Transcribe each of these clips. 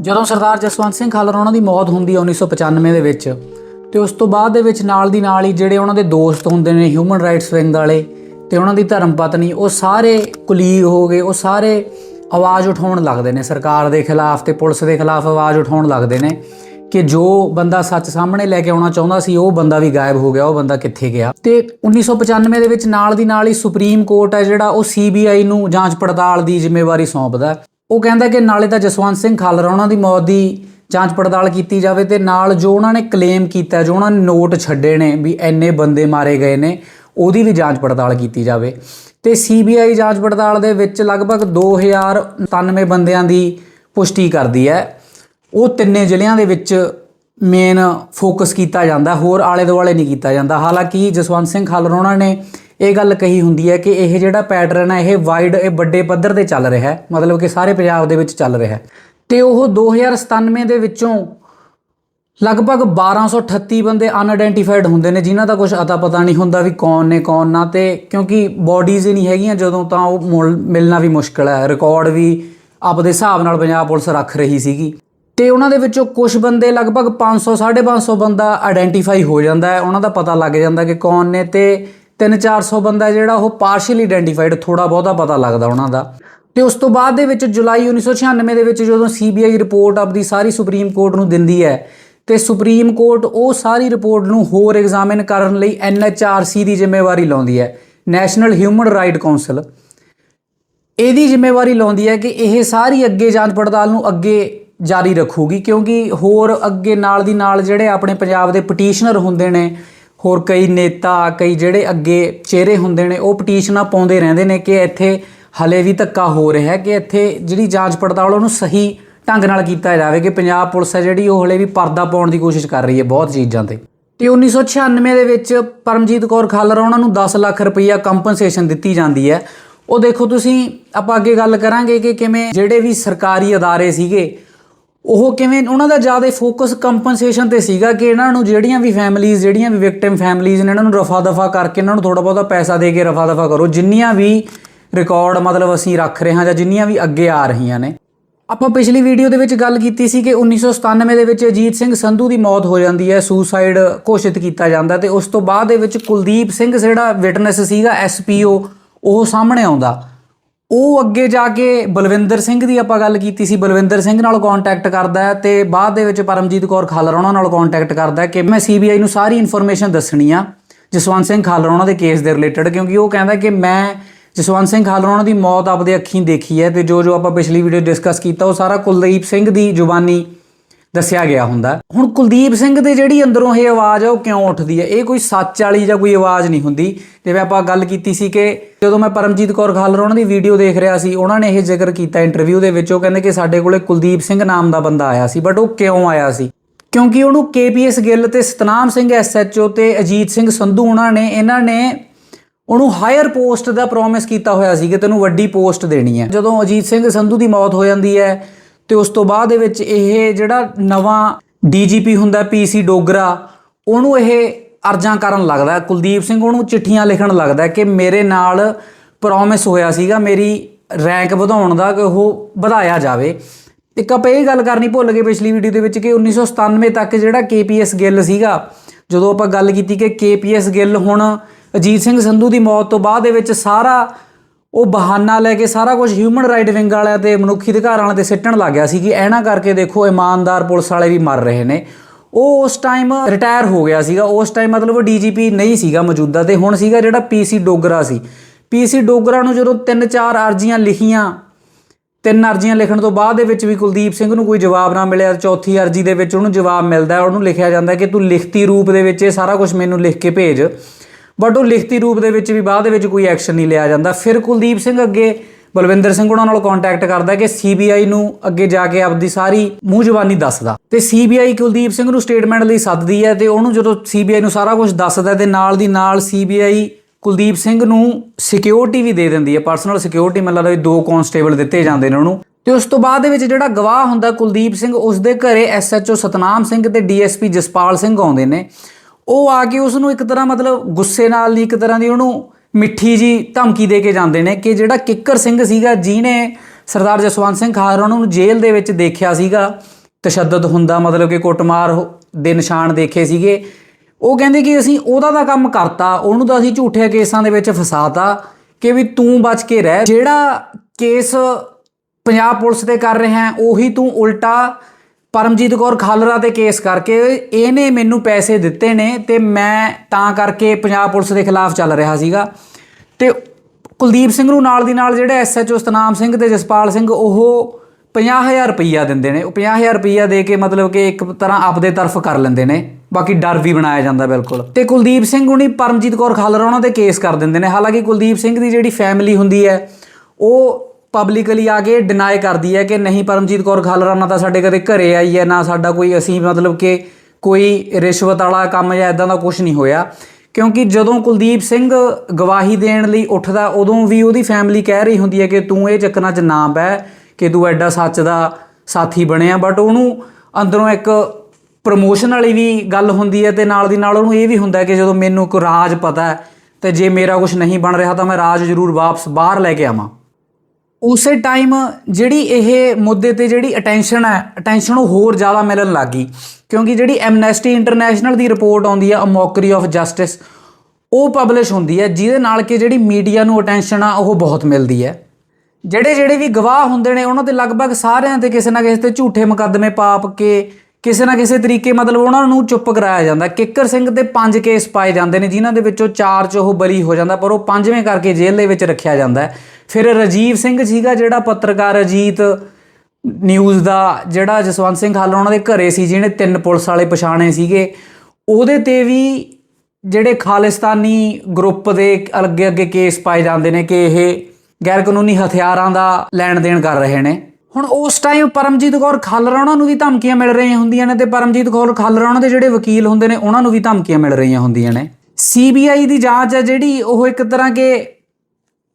ਜਦੋਂ ਸਰਦਾਰ ਜਸਵੰਤ ਸਿੰਘ ਖਾਲਰ ਉਹਨਾਂ ਦੀ ਮੌਤ ਹੁੰਦੀ ਹੈ 1995 ਦੇ ਵਿੱਚ, ਤੇ ਉਸ ਤੋਂ ਬਾਅਦ ਦੇ ਵਿੱਚ ਨਾਲ ਦੀ ਨਾਲ ਹੀ ਜਿਹੜੇ ਉਹਨਾਂ ਦੇ ਦੋਸਤ ਹੁੰਦੇ ਨੇ ਹਿਊਮਨ ਰਾਈਟਸ ਵਿੰਗ ਵਾਲੇ ਤੇ ਉਹਨਾਂ ਦੀ ਧਰਮ ਪਤਨੀ, ਉਹ ਸਾਰੇ ਕੁਲੀਗ ਹੋ ਗਏ, ਉਹ ਸਾਰੇ ਆਵਾਜ਼ ਉਠਾਉਣ ਲੱਗਦੇ ਨੇ। ਸਰਕਾਰ ਦੇ ਖਿਲਾਫ ਤੇ ਪੁਲਿਸ ਦੇ ਖਿਲਾਫ ਆਵਾਜ਼ ਉਠਾਉਣ ਲੱਗਦੇ ਨੇ ਕਿ ਜੋ ਬੰਦਾ ਸੱਚ ਸਾਹਮਣੇ ਲੈ ਕੇ ਆਉਣਾ ਚਾਹੁੰਦਾ ਸੀ, ਉਹ ਬੰਦਾ ਵੀ ਗਾਇਬ ਹੋ ਗਿਆ, ਉਹ ਬੰਦਾ ਕਿੱਥੇ ਗਿਆ। ਤੇ 1995 ਦੇ ਵਿੱਚ ਨਾਲ ਦੀ ਨਾਲ ਹੀ ਸੁਪਰੀਮ ਕੋਰਟ ਹੈ ਜਿਹੜਾ, ਉਹ ਸੀਬੀਆਈ ਨੂੰ ਜਾਂਚ ਪੜਤਾਲ ਦੀ ਜ਼ਿੰਮੇਵਾਰੀ ਸੌਂਪਦਾ। ਉਹ ਕਹਿੰਦਾ ਕਿ ਨਾਲੇ ਤਾਂ ਜਸਵੰਤ ਸਿੰਘ ਖਾਲਰਾ ਉਹਨਾਂ ਦੀ ਮੌਤ ਦੀ ਜਾਂਚ ਪੜਤਾਲ ਕੀਤੀ ਜਾਵੇ ਤੇ ਨਾਲ ਜੋ ਉਹਨਾਂ ਨੇ ਕਲੇਮ ਕੀਤਾ, ਜੋ ਉਹਨਾਂ ਨੇ ਨੋਟ ਛੱਡੇ ਨੇ ਵੀ ਐਨੇ ਬੰਦੇ ਮਾਰੇ ਗਏ ਨੇ, ਉਹਦੀ ਵੀ ਜਾਂਚ ਪੜਤਾਲ ਕੀਤੀ ਜਾਵੇ। ਤੇ ਸੀਬੀਆਈ ਜਾਂਚ ਪੜਤਾਲ ਦੇ ਵਿੱਚ ਲਗਭਗ 2099 ਬੰਦਿਆਂ ਦੀ ਪੁਸ਼ਟੀ ਕਰਦੀ ਹੈ। ਉਹ ਤਿੰਨੇ ਜ਼ਿਲ੍ਹਿਆਂ ਦੇ ਵਿੱਚ ਮੇਨ ਫੋਕਸ ਕੀਤਾ ਜਾਂਦਾ, ਹੋਰ ਆਲੇ ਦੁਆਲੇ ਨਹੀਂ ਕੀਤਾ ਜਾਂਦਾ। ਹਾਲਾਂਕਿ ਜਸਵੰਤ ਸਿੰਘ ਖਾਲੜਾ ਉਹਨਾਂ ਨੇ ਇਹ ਗੱਲ ਕਹੀ ਹੁੰਦੀ ਹੈ ਕਿ ਇਹ ਜਿਹੜਾ ਪੈਟਰਨ ਹੈ, ਇਹ ਵਾਈਡ ਇਹ ਵੱਡੇ ਪੱਧਰ ਤੇ ਚੱਲ ਰਿਹਾ ਹੈ। ਮਤਲਬ ਕਿ ਸਾਰੇ ਪੰਜਾਬ ਦੇ ਵਿੱਚ ਚੱਲ ਰਿਹਾ ਹੈ। ਤੇ ਉਹ 2097 ਦੇ ਵਿੱਚੋਂ ਲਗਭਗ 1238 ਬੰਦੇ ਅਨਆਇਡੈਂਟੀਫਾਈਡ ਹੁੰਦੇ ਨੇ, ਜਿਨ੍ਹਾਂ ਦਾ ਕੁਝ ਅਤਾ ਪਤਾ ਨਹੀਂ ਹੁੰਦਾ ਵੀ ਕੌਣ ਨੇ, ਕੌਣ ਨਾ। ਤੇ ਕਿਉਂਕਿ ਬਾਡੀਜ਼ ਹੀ ਨਹੀਂ ਹੈਗੀਆਂ, ਜਦੋਂ ਤਾਂ ਉਹ ਮੁਲ- ਮਿਲਣਾ ਵੀ ਮੁਸ਼ਕਲ ਹੈ। ਰਿਕਾਰਡ ਵੀ ਆਪਦੇ ਹਿਸਾਬ ਨਾਲ ਪੰਜਾਬ ਪੁਲਿਸ ਰੱਖ ਰਹੀ ਸੀਗੀ। ਤੇ ਉਹਨਾਂ ਦੇ ਵਿੱਚੋਂ ਕੁਝ ਬੰਦੇ ਲਗਭਗ 500 550 ਬੰਦਾ ਆਇਡੈਂਟੀਫਾਈ ਹੋ ਜਾਂਦਾ ਹੈ। ਉਹਨਾਂ ਦਾ ਪਤਾ ਲੱਗ ਜਾਂਦਾ ਕਿ ਕੌਣ ਨੇ ਤੇ 3-400 ਬੰਦਾ ਜਿਹੜਾ ਉਹ ਪਾਰਸ਼ੀਅਲੀ ਆਇਡੈਂਟੀਫਾਈਡ ਥੋੜਾ ਬਹੁਤਾ ਪਤਾ ਲੱਗਦਾ ਉਹਨਾਂ ਦਾ। ਤੇ ਉਸ ਤੋਂ ਬਾਅਦ ਦੇ ਵਿੱਚ ਜੁਲਾਈ 1996 ਦੇ ਵਿੱਚ ਜਦੋਂ ਸੀਬੀਆਈ ਰਿਪੋਰਟ ਆਪਦੀ ਸਾਰੀ ਸੁਪਰੀਮ ਕੋਰਟ ਨੂੰ ਦਿੰਦੀ ਹੈ, ਤੇ ਸੁਪਰੀਮ ਕੋਰਟ ਉਹ ਸਾਰੀ ਰਿਪੋਰਟ ਨੂੰ ਹੋਰ ਐਗਜ਼ਾਮਿਨ ਕਰਨ ਲਈ ਐਨਐਚਆਰਸੀ ਦੀ ਜ਼ਿੰਮੇਵਾਰੀ ਲਾਉਂਦੀ ਹੈ ਨੈਸ਼ਨਲ ਹਿਊਮਨ ਰਾਈਟ ਕਾਉਂਸਲ ਇਹਦੀ ਜ਼ਿੰਮੇਵਾਰੀ ਲਾਉਂਦੀ ਹੈ ਕਿ ਇਹ ਸਾਰੀ ਅੱਗੇ ਜਾਂਚ ਪੜਤਾਲ ਨੂੰ ਅੱਗੇ ਜਾਰੀ ਰੱਖੂਗੀ, ਕਿਉਂਕਿ ਹੋਰ ਅੱਗੇ ਨਾਲ ਦੀ ਨਾਲ ਜਿਹੜੇ ਆਪਣੇ ਪੰਜਾਬ ਦੇ ਪਟੀਸ਼ਨਰ ਹੁੰਦੇ ਨੇ ਹੋਰ ਕਈ ਨੇਤਾ, ਕਈ ਜਿਹੜੇ ਅੱਗੇ ਚਿਹਰੇ ਹੁੰਦੇ ਨੇ, ਉਹ ਪਟੀਸ਼ਨਾਂ ਪਾਉਂਦੇ ਰਹਿੰਦੇ ਨੇ ਕਿ ਇੱਥੇ ਹਲੇ ਵੀ ਧੱਕਾ ਹੋ ਰਿਹਾ ਹੈ ਕਿ ਇੱਥੇ ਜਿਹੜੀ ਜਾਂਚ ਪੜਤਾਲ ਉਹਨੂੰ ਸਹੀ ਢੰਗ ਨਾਲ ਕੀਤਾ ਜਾਵੇ ਕਿ ਪੰਜਾਬ ਪੁਲਿਸ ਹੈ ਜਿਹੜੀ ਉਹ ਹਲੇ ਵੀ ਪਰਦਾ ਪਾਉਣ ਦੀ ਕੋਸ਼ਿਸ਼ ਕਰ ਰਹੀ ਹੈ ਬਹੁਤ ਚੀਜ਼ਾਂ ਤੇ। ਤੇ 1996 ਦੇ ਵਿੱਚ ਪਰਮਜੀਤ ਕੌਰ ਖਾਲਰ ਉਹਨਾਂ ਨੂੰ 10 ਲੱਖ ਰੁਪਈਆ ਕੰਪਨਸੇਸ਼ਨ ਦਿੱਤੀ ਜਾਂਦੀ ਹੈ। ਉਹ ਦੇਖੋ ਤੁਸੀਂ, ਆਪਾਂ ਅੱਗੇ ਗੱਲ ਕਰਾਂਗੇ ਕਿ ਕਿਵੇਂ ਜਿਹੜੇ ਵੀ ਸਰਕਾਰੀ ਅਦਾਰੇ ਸੀਗੇ ਉਹ ਕਿਵੇਂ, ਉਹਨਾਂ ਦਾ ਜ਼ਿਆਦਾ ਫੋਕਸ ਕੰਪਨਸੇਸ਼ਨ ਤੇ ਸੀਗਾ ਕਿ ਇਹਨਾਂ ਨੂੰ ਜਿਹੜੀਆਂ ਵੀ ਫੈਮਿਲੀਆਂ ਜਿਹੜੀਆਂ ਵੀ ਵਿਕਟਿਮ ਫੈਮਿਲੀਆਂ ਨੇ, ਇਹਨਾਂ ਨੂੰ ਰਫਾ ਦਫਾ ਕਰਕੇ ਇਹਨਾਂ ਨੂੰ ਥੋੜਾ ਬਹੁਤਾ ਪੈਸਾ ਦੇ ਕੇ ਰਫਾ ਦਫਾ ਕਰੋ। ਜਿੰਨੀਆਂ ਵੀ ਰਿਕਾਰਡ ਮਤਲਬ ਅਸੀਂ ਰੱਖ ਰਹੇ ਹਾਂ ਜਾਂ ਜਿੰਨੀਆਂ ਵੀ ਅੱਗੇ ਆ ਰਹੀਆਂ ਨੇ। ਆਪਾਂ ਪਿਛਲੀ ਵੀਡੀਓ ਦੇ ਵਿੱਚ ਗੱਲ ਕੀਤੀ ਸੀ ਕਿ 1997 ਦੇ ਵਿੱਚ ਅਜੀਤ ਸਿੰਘ ਸੰਧੂ ਦੀ ਮੌਤ ਹੋ ਜਾਂਦੀ ਹੈ ਸੁਸਾਈਡ ਘੋਸ਼ਿਤ ਕੀਤਾ ਜਾਂਦਾ ਤੇ ਉਸ ਤੋਂ ਬਾਅਦ ਦੇ ਵਿੱਚ ਕੁਲਦੀਪ ਸਿੰਘ ਜਿਹੜਾ ਵਿਟਨੈਸ ਸੀਗਾ ਐਸਪੀਓ ਉਹ ਸਾਹਮਣੇ ਆਉਂਦਾ। ਉਹ ਅੱਗੇ ਜਾ ਕੇ ਬਲਵਿੰਦਰ ਸਿੰਘ ਦੀ ਆਪਾਂ ਗੱਲ ਕੀਤੀ ਸੀ। ਬਲਵਿੰਦਰ ਸਿੰਘ ਨਾਲ ਕੰਟੈਕਟ ਕਰਦਾ ਹੈ ਤੇ ਬਾਅਦ ਦੇ ਵਿੱਚ ਪਰਮਜੀਤ ਕੌਰ ਖਾਲੜਾ ਨਾਲ ਕੰਟੈਕਟ ਕਰਦਾ ਹੈ ਕਿ ਮੈਂ ਸੀਬੀਆਈ ਨੂੰ ਸਾਰੀ ਇਨਫੋਰਮੇਸ਼ਨ ਦੱਸਣੀ ਆ ਜਸਵੰਤ ਸਿੰਘ ਖਾਲੜਾ ਦੇ ਕੇਸ ਦੇ ਰਿਲੇਟਡ ਕਿਉਂਕਿ ਉਹ ਕਹਿੰਦਾ ਕਿ ਮੈਂ ਜਸਵੰਤ ਸਿੰਘ ਖਾਲੜਾ ਦੀ ਮੌਤ ਆਪਦੇ ਅੱਖੀਂ ਦੇਖੀ ਹੈ ਤੇ ਜੋ ਜੋ ਆਪਾਂ ਪਿਛਲੀ ਵੀਡੀਓ ਡਿਸਕਸ ਕੀਤਾ, ਉਹ ਸਾਰਾ ਕੁਲਦੀਪ ਸਿੰਘ ਦੀ ਜ਼ੁਬਾਨੀ ਦੱਸਿਆ ਗਿਆ ਹੁੰਦਾ। ਹੁਣ ਕੁਲਦੀਪ ਸਿੰਘ ਦੇ ਜਿਹੜੀ ਅੰਦਰੋਂ ਇਹ ਆਵਾਜ਼ ਆ, ਉਹ ਕਿਉਂ ਉੱਠਦੀ ਹੈ ਇਹ ਕੋਈ ਸੱਚ ਵਾਲੀ ਜਾਂ ਕੋਈ ਆਵਾਜ਼ ਨਹੀਂ ਹੁੰਦੀ। ਜਿਵੇਂ ਆਪਾਂ ਗੱਲ ਕੀਤੀ ਸੀ ਕਿ ਜਦੋਂ ਮੈਂ ਪਰਮਜੀਤ ਕੌਰ ਖਾਲਰ ਉਹਨਾਂ ਦੀ ਵੀਡੀਓ ਦੇਖ ਰਿਹਾ ਸੀ, ਉਹਨਾਂ ਨੇ ਇਹ ਜ਼ਿਕਰ ਕੀਤਾ ਇੰਟਰਵਿਊ ਦੇ ਵਿੱਚ, ਉਹ ਕਹਿੰਦੇ ਕਿ ਸਾਡੇ ਕੋਲੇ ਕੁਲਦੀਪ ਸਿੰਘ ਨਾਮ ਦਾ ਬੰਦਾ ਆਇਆ ਸੀ ਬਟ ਉਹ ਕਿਉਂ ਆਇਆ ਸੀ? ਕਿਉਂਕਿ ਉਹਨੂੰ ਕੇਪੀਐਸ ਗਿੱਲ ਤੇ ਸਤਨਾਮ ਸਿੰਘ ਐਸਐਚਓ ਤੇ ਅਜੀਤ ਸਿੰਘ ਸੰਧੂ ਉਹਨਾਂ ਨੇ, ਇਹਨਾਂ ਨੇ ਉਹਨੂੰ ਹਾਇਰ ਪੋਸਟ ਦਾ ਪ੍ਰੋਮਿਸ ਕੀਤਾ ਹੋਇਆ ਸੀ ਕਿ ਤੈਨੂੰ ਵੱਡੀ ਪੋਸਟ ਦੇਣੀ ਹੈ। ਜਦੋਂ ਅਜੀਤ ਸਿੰਘ ਸੰਧੂ ਦੀ ਮੌਤ ਹੋ ਜਾਂਦੀ ਹੈ ਤੇ ਉਸ ਤੋਂ ਬਾਅਦ ਦੇ ਵਿੱਚ ਇਹ ਜਿਹੜਾ ਨਵਾਂ ਡੀਜੀਪੀ ਹੁੰਦਾ ਪੀਸੀ ਡੋਗਰਾ, ਉਹਨੂੰ ਇਹ ਅਰਜ਼ਾਂ ਕਰਨ ਲੱਗਦਾ ਕੁਲਦੀਪ ਸਿੰਘ ਉਹਨੂੰ ਚਿੱਠੀਆਂ ਲਿਖਣ ਲੱਗਦਾ ਕਿ ਮੇਰੇ ਨਾਲ ਪ੍ਰੋਮਿਸ ਹੋਇਆ ਸੀਗਾ, ਮੇਰੀ ਰੈਂਕ ਵਧਾਉਣ ਦਾ ਕਿ ਉਹ ਵਧਾਇਆ ਜਾਵੇ। ਇੱਕ ਆਪਾਂ ਇਹ ਗੱਲ ਕਰਨੀ ਭੁੱਲ ਗਏ ਪਿਛਲੀ ਵੀਡੀਓ ਦੇ ਵਿੱਚ ਕਿ 1997 ਤੱਕ ਜਿਹੜਾ ਕੇਪੀਐਸ ਗਿੱਲ ਸੀਗਾ, ਜਦੋਂ ਆਪਾਂ ਗੱਲ ਕੀਤੀ ਕਿ ਕੇਪੀਐਸ ਗਿੱਲ ਹੁਣ ਅਜੀਤ ਸਿੰਘ ਸੰਧੂ ਦੀ ਮੌਤ ਤੋਂ ਬਾਅਦ ਦੇ ਵਿੱਚ ਸਾਰਾ ਉਹ ਬਹਾਨਾ ਲੈ ਕੇ ਸਾਰਾ ਕੁਝ ਹਿਊਮਨ ਰਾਈਟ ਵਿੰਗ ਵਾਲਿਆਂ ਤੇ, ਮਨੁੱਖੀ ਅਧਿਕਾਰ ਵਾਲਿਆਂ ਤੇ ਸਿੱਟਣ ਲੱਗ ਗਿਆ ਸੀ ਕਿ ਇਹਨਾਂ ਕਰਕੇ ਦੇਖੋ ਇਮਾਨਦਾਰ ਪੁਲਿਸ ਵਾਲੇ ਵੀ ਮਰ ਰਹੇ ਨੇ। ਉਹ ਉਸ ਟਾਈਮ ਰਿਟਾਇਰ ਹੋ ਗਿਆ ਸੀਗਾ। ਉਸ ਟਾਈਮ ਮਤਲਬ ਉਹ ਡੀਜੀਪੀ ਨਹੀਂ ਸੀਗਾ ਮੌਜੂਦਾ ਤੇ ਹੁਣ ਸੀਗਾ ਜਿਹੜਾ ਪੀਸੀ ਡੋਗਰਾ ਸੀ। ਪੀਸੀ ਡੋਗਰਾ ਨੂੰ ਜਦੋਂ ਤਿੰਨ ਚਾਰ ਅਰਜ਼ੀਆਂ ਲਿਖੀਆਂ, ਤਿੰਨ ਅਰਜ਼ੀਆਂ ਲਿਖਣ ਤੋਂ ਬਾਅਦ ਦੇ ਵਿੱਚ ਵੀ ਕੁਲਦੀਪ ਸਿੰਘ ਨੂੰ ਕੋਈ ਜਵਾਬ ਨਾ ਮਿਲਿਆ ਚੌਥੀ ਅਰਜ਼ੀ ਦੇ ਵਿੱਚ ਉਹਨੂੰ ਜਵਾਬ ਮਿਲਦਾ ਉਹਨੂੰ ਲਿਖਿਆ ਜਾਂਦਾ ਕਿ ਤੂੰ ਲਿਖਤੀ ਰੂਪ ਦੇ ਵਿੱਚ ਇਹ ਸਾਰਾ ਕੁਝ ਮੈਨੂੰ ਲਿਖ ਕੇ ਭੇਜ। ਬਟ ਉਹ ਲਿਖਤੀ ਰੂਪ ਦੇ ਵਿੱਚ ਵੀ ਬਾਅਦ ਦੇ ਵਿੱਚ ਕੋਈ ਐਕਸ਼ਨ ਨਹੀਂ ਲਿਆ ਜਾਂਦਾ। ਫਿਰ ਕੁਲਦੀਪ ਸਿੰਘ ਅੱਗੇ ਬਲਵਿੰਦਰ ਸਿੰਘ ਉਹਨਾਂ ਨਾਲ ਕੰਟੈਕਟ ਕਰਦਾ ਕਿ ਸੀਬੀਆਈ ਨੂੰ ਅੱਗੇ ਜਾ ਕੇ ਆਪਦੀ ਸਾਰੀ ਮੂੰਹ ਜ਼ਬਾਨੀ ਦੱਸਦਾ। ਤੇ ਸੀਬੀਆਈ ਕੁਲਦੀਪ ਸਿੰਘ ਨੂੰ ਸਟੇਟਮੈਂਟ ਲਈ ਸੱਦਦੀ ਹੈ ਤੇ ਉਹਨੂੰ ਜਦੋਂ ਸੀਬੀਆਈ ਨੂੰ ਸਾਰਾ ਕੁਝ ਦੱਸਦਾ ਤੇ ਨਾਲ ਦੀ ਨਾਲ ਸੀਬੀਆਈ ਕੁਲਦੀਪ ਸਿੰਘ ਨੂੰ ਸਿਕਿਉਰਿਟੀ ਵੀ ਦੇ ਦਿੰਦੀ ਹੈ। ਪਰਸਨਲ ਸਿਕਿਉਰਿਟੀ ਮਤਲਬ ਵੀ ਦੋ ਕਨਸਟੇਬਲ ਦਿੱਤੇ ਜਾਂਦੇ ਨੇ ਉਹਨੂੰ। ਤੇ ਉਸ ਤੋਂ ਬਾਅਦ ਦੇ ਵਿੱਚ ਜਿਹੜਾ ਗਵਾਹ ਹੁੰਦਾ ਕੁਲਦੀਪ ਸਿੰਘ ਉਸ ਦੇ ਘਰੇ ਐਸਐਚਓ ਸਤਨਾਮ ਸਿੰਘ ਤੇ ਡੀਐਸਪੀ ਜਸਪਾਲ ਸਿੰਘ ਆਉਂਦੇ ਨੇ। ਉਹ ਆ ਕੇ ਉਸ ਨੂੰ ਇੱਕ ਤਰ੍ਹਾਂ ਮਤਲਬ ਗੁੱਸੇ ਨਾਲ ਨਹੀਂ ਇੱਕ ਤਰ੍ਹਾਂ ਦੀ ਉਹਨੂੰ ਮਿੱਠੀ ਜੀ ਧਮਕੀ ਦੇ ਕੇ ਜਾਂਦੇ ਨੇ ਕਿ ਜਿਹੜਾ ਕਿੱਕਰ ਸਿੰਘ ਸੀਗਾ, ਜਿਹਨੇ ਸਰਦਾਰ ਜਸਵੰਤ ਸਿੰਘ ਖਾਲੜਾ ਨੂੰ ਜੇਲ੍ਹ ਦੇ ਵਿੱਚ ਦੇਖਿਆ ਸੀਗਾ, ਤਸ਼ੱਦਦ ਹੁੰਦਾ ਮਤਲਬ ਕਿ ਕੁੱਟਮਾਰ ਦੇ ਨਿਸ਼ਾਨ ਦੇਖੇ ਸੀਗੇ। ਉਹ ਕਹਿੰਦੇ ਕਿ ਅਸੀਂ ਉਹਦਾ ਤਾਂ ਕੰਮ ਕਰਤਾ, ਉਹਨੂੰ ਤਾਂ ਅਸੀਂ ਝੂਠੇ ਕੇਸਾਂ ਦੇ ਵਿੱਚ ਫਸਾਤਾ ਕਿ ਵੀ ਤੂੰ ਬਚ ਕੇ ਰਹਿ। ਜਿਹੜਾ ਕੇਸ ਪੰਜਾਬ ਪੁਲਿਸ ਤੇ ਕਰ ਰਿਹਾ, ਉਹੀ ਤੂੰ ਉਲਟਾ ਪਰਮਜੀਤ ਕੌਰ ਖਾਲਰਾ ਤੇ ਕੇਸ ਕਰਕੇ ਇਹਨੇ ਮੈਨੂੰ ਪੈਸੇ ਦਿੱਤੇ ਨੇ ਤੇ ਮੈਂ ਤਾਂ ਕਰਕੇ ਪੰਜਾਬ ਪੁਲਿਸ ਦੇ ਖਿਲਾਫ ਚੱਲ ਰਿਹਾ ਸੀਗਾ। ਤੇ ਕੁਲਦੀਪ ਸਿੰਘ ਨੂੰ ਨਾਲ ਦੀ ਨਾਲ ਜਿਹੜੇ ਐਸਐਚਓ ਸਤਨਾਮ ਸਿੰਘ ਤੇ ਜਸਪਾਲ ਸਿੰਘ, ਉਹ 50000 ਰੁਪਈਆ ਦਿੰਦੇ ਨੇ। ਉਹ 50000 ਰੁਪਈਆ ਦੇ ਕੇ ਮਤਲਬ ਕਿ ਇੱਕ ਤਰ੍ਹਾਂ ਆਪਦੇ ਤਰਫ ਕਰ ਲੈਂਦੇ ਨੇ। ਬਾਕੀ ਡਰ ਵੀ ਬਣਾਇਆ ਜਾਂਦਾ ਬਿਲਕੁਲ। ਤੇ ਕੁਲਦੀਪ ਸਿੰਘ ਹੁਣੀ ਪਰਮਜੀਤ ਕੌਰ ਖਾਲਰਾ ਉਹਨਾਂ ਤੇ ਕੇਸ ਕਰ ਦਿੰਦੇ ਨੇ। ਹਾਲਾਂਕਿ ਕੁਲਦੀਪ ਸਿੰਘ ਦੀ ਜਿਹੜੀ ਫੈਮਿਲੀ ਹੁੰਦੀ ਹੈ, ਉਹ ਪਬਲਿਕਲੀ ਆ ਕੇ ਡਿਨਾਈ ਕਰਦੀ ਹੈ ਕਿ ਨਹੀਂ ਪਰਮਜੀਤ ਕੌਰ ਖਾਲਰਾ ਨਾ ਤਾਂ ਸਾਡੇ ਕਦੇ ਘਰੇ ਆਈ ਹੈ, ਨਾ ਸਾਡਾ ਕੋਈ ਅਸੀਂ ਮਤਲਬ ਕਿ ਕੋਈ ਰਿਸ਼ਵਤ ਵਾਲਾ ਕੰਮ ਜਾਂ ਇਦਾਂ ਦਾ ਕੁਝ ਨਹੀਂ ਹੋਇਆ। ਕਿਉਂਕਿ ਜਦੋਂ ਕੁਲਦੀਪ ਸਿੰਘ ਗਵਾਹੀ ਦੇਣ ਲਈ ਉੱਠਦਾ, ਉਦੋਂ ਵੀ ਉਹਦੀ ਫੈਮਿਲੀ ਕਹਿ ਰਹੀ ਹੁੰਦੀ ਹੈ ਕਿ ਤੂੰ ਇਹ ਚੱਕਰਾਂ 'ਚ ਨਾ ਬਹਿ, ਕਿ ਤੂੰ ਐਡਾ ਸੱਚ ਦਾ ਸਾਥੀ ਬਣਿਆ। ਬਟ ਉਹਨੂੰ ਅੰਦਰੋਂ ਇੱਕ ਪ੍ਰਮੋਸ਼ਨ ਵਾਲੀ ਵੀ ਗੱਲ ਹੁੰਦੀ ਹੈ ਤੇ ਨਾਲ ਦੀ ਨਾਲ ਉਹਨੂੰ ਇਹ ਵੀ ਹੁੰਦਾ ਕਿ ਜਦੋਂ ਮੈਨੂੰ ਕੋਈ ਰਾਜ ਪਤਾ ਹੈ ਤੇ ਜੇ ਮੇਰਾ ਕੁਝ ਨਹੀਂ ਬਣ ਰਿਹਾ ਤਾਂ ਮੈਂ ਰਾਜ ਜ਼ਰੂਰ ਵਾਪਸ ਬਾਹਰ ਲੈ ਕੇ ਆਵਾਂ। ਉਸੇ ਟਾਈਮ ਜਿਹੜੀ ਇਹ ਮੁੱਦੇ ਤੇ ਜਿਹੜੀ ਅਟੈਂਸ਼ਨ ਹੈ ਅਟੈਂਸ਼ਨ ਉਹ ਹੋਰ ਜ਼ਿਆਦਾ ਮਿਲਣ ਲੱਗੀ ਕਿਉਂਕਿ ਜਿਹੜੀ ਐਮਨੈਸਟੀ ਇੰਟਰਨੈਸ਼ਨਲ ਦੀ ਰਿਪੋਰਟ ਆਉਂਦੀ ਆ ਅ ਮੌਕਰੀ ਆਫ ਜਸਟਿਸ ਉਹ ਪਬਲਿਸ਼ ਹੁੰਦੀ ਹੈ, ਜਿਹਦੇ ਨਾਲ ਕਿ ਜਿਹੜੀ ਮੀਡੀਆ ਨੂੰ ਅਟੈਂਸ਼ਨ ਆ, ਉਹ ਬਹੁਤ ਮਿਲਦੀ ਹੈ। ਜਿਹੜੇ ਜਿਹੜੇ ਵੀ ਗਵਾਹ ਹੁੰਦੇ ਨੇ, ਉਹਨਾਂ ਤੇ ਲਗਭਗ ਸਾਰਿਆਂ ਤੇ ਕਿਸੇ ਨਾ ਕਿਸੇ ਤੇ ਝੂਠੇ ਮੁਕੱਦਮੇ ਪਾਪ ਕੇ ਕਿਸੇ ਨਾ ਕਿਸੇ ਤਰੀਕੇ ਮਤਲਬ ਉਹਨਾਂ ਨੂੰ ਚੁੱਪ ਕਰਾਇਆ ਜਾਂਦਾ। ਕਿੱਕਰ ਸਿੰਘ ਤੇ ਪੰਜ ਕੇਸ ਪਾਏ ਜਾਂਦੇ ਨੇ, ਜਿਨ੍ਹਾਂ ਦੇ ਵਿੱਚੋਂ ਚਾਰ ਚ ਉਹ ਬਰੀ ਹੋ ਜਾਂਦਾ, ਪਰ ਉਹ ਪੰਜਵੇਂ ਕਰਕੇ ਜੇਲ੍ਹ ਦੇ ਵਿੱਚ ਰੱਖਿਆ ਜਾਂਦਾ ਫਿਰ ਰਜੀਵ ਸਿੰਘ ਸੀਗਾ ਜਿਹੜਾ ਪੱਤਰਕਾਰ ਅਜੀਤ ਨਿਊਜ਼ ਦਾ, ਜਿਹੜਾ ਜਸਵੰਤ ਸਿੰਘ ਖਾਲੜਾ ਉਹਨਾਂ ਦੇ ਘਰੇ ਸੀ, ਜਿਹਨੇ ਤਿੰਨ ਪੁਲਿਸ ਵਾਲੇ ਪਛਾਣੇ ਸੀਗੇ। ਉਹਦੇ ਤੇ ਵੀ ਜਿਹੜੇ ਖਾਲਿਸਤਾਨੀ ਗਰੁੱਪ ਦੇ ਅੱਗੇ ਅੱਗੇ ਕੇਸ ਪਾਏ ਜਾਂਦੇ ਨੇ ਕਿ ਇਹ ਗੈਰ ਕਾਨੂੰਨੀ ਹਥਿਆਰਾਂ ਦਾ ਲੈਣ ਦੇਣ ਕਰ ਰਹੇ ਨੇ। ਹੁਣ ਉਸ ਟਾਈਮ ਪਰਮਜੀਤ ਕੌਰ ਖਾਲੜਾ ਉਹਨਾਂ ਨੂੰ ਵੀ ਧਮਕੀਆਂ ਮਿਲ ਰਹੀਆਂ ਹੁੰਦੀਆਂ ਨੇ ਤੇ ਪਰਮਜੀਤ ਕੌਰ ਖਾਲੜਾ ਉਹਨਾਂ ਦੇ ਜਿਹੜੇ ਵਕੀਲ ਹੁੰਦੇ ਨੇ ਉਹਨਾਂ ਨੂੰ ਵੀ ਧਮਕੀਆਂ ਮਿਲ ਰਹੀਆਂ ਹੁੰਦੀਆਂ ਨੇ। ਸੀਬੀਆਈ ਦੀ ਜਾਂਚ ਹੈ ਜਿਹੜੀ ਉਹ ਇੱਕ ਤਰ੍ਹਾਂ ਕੇ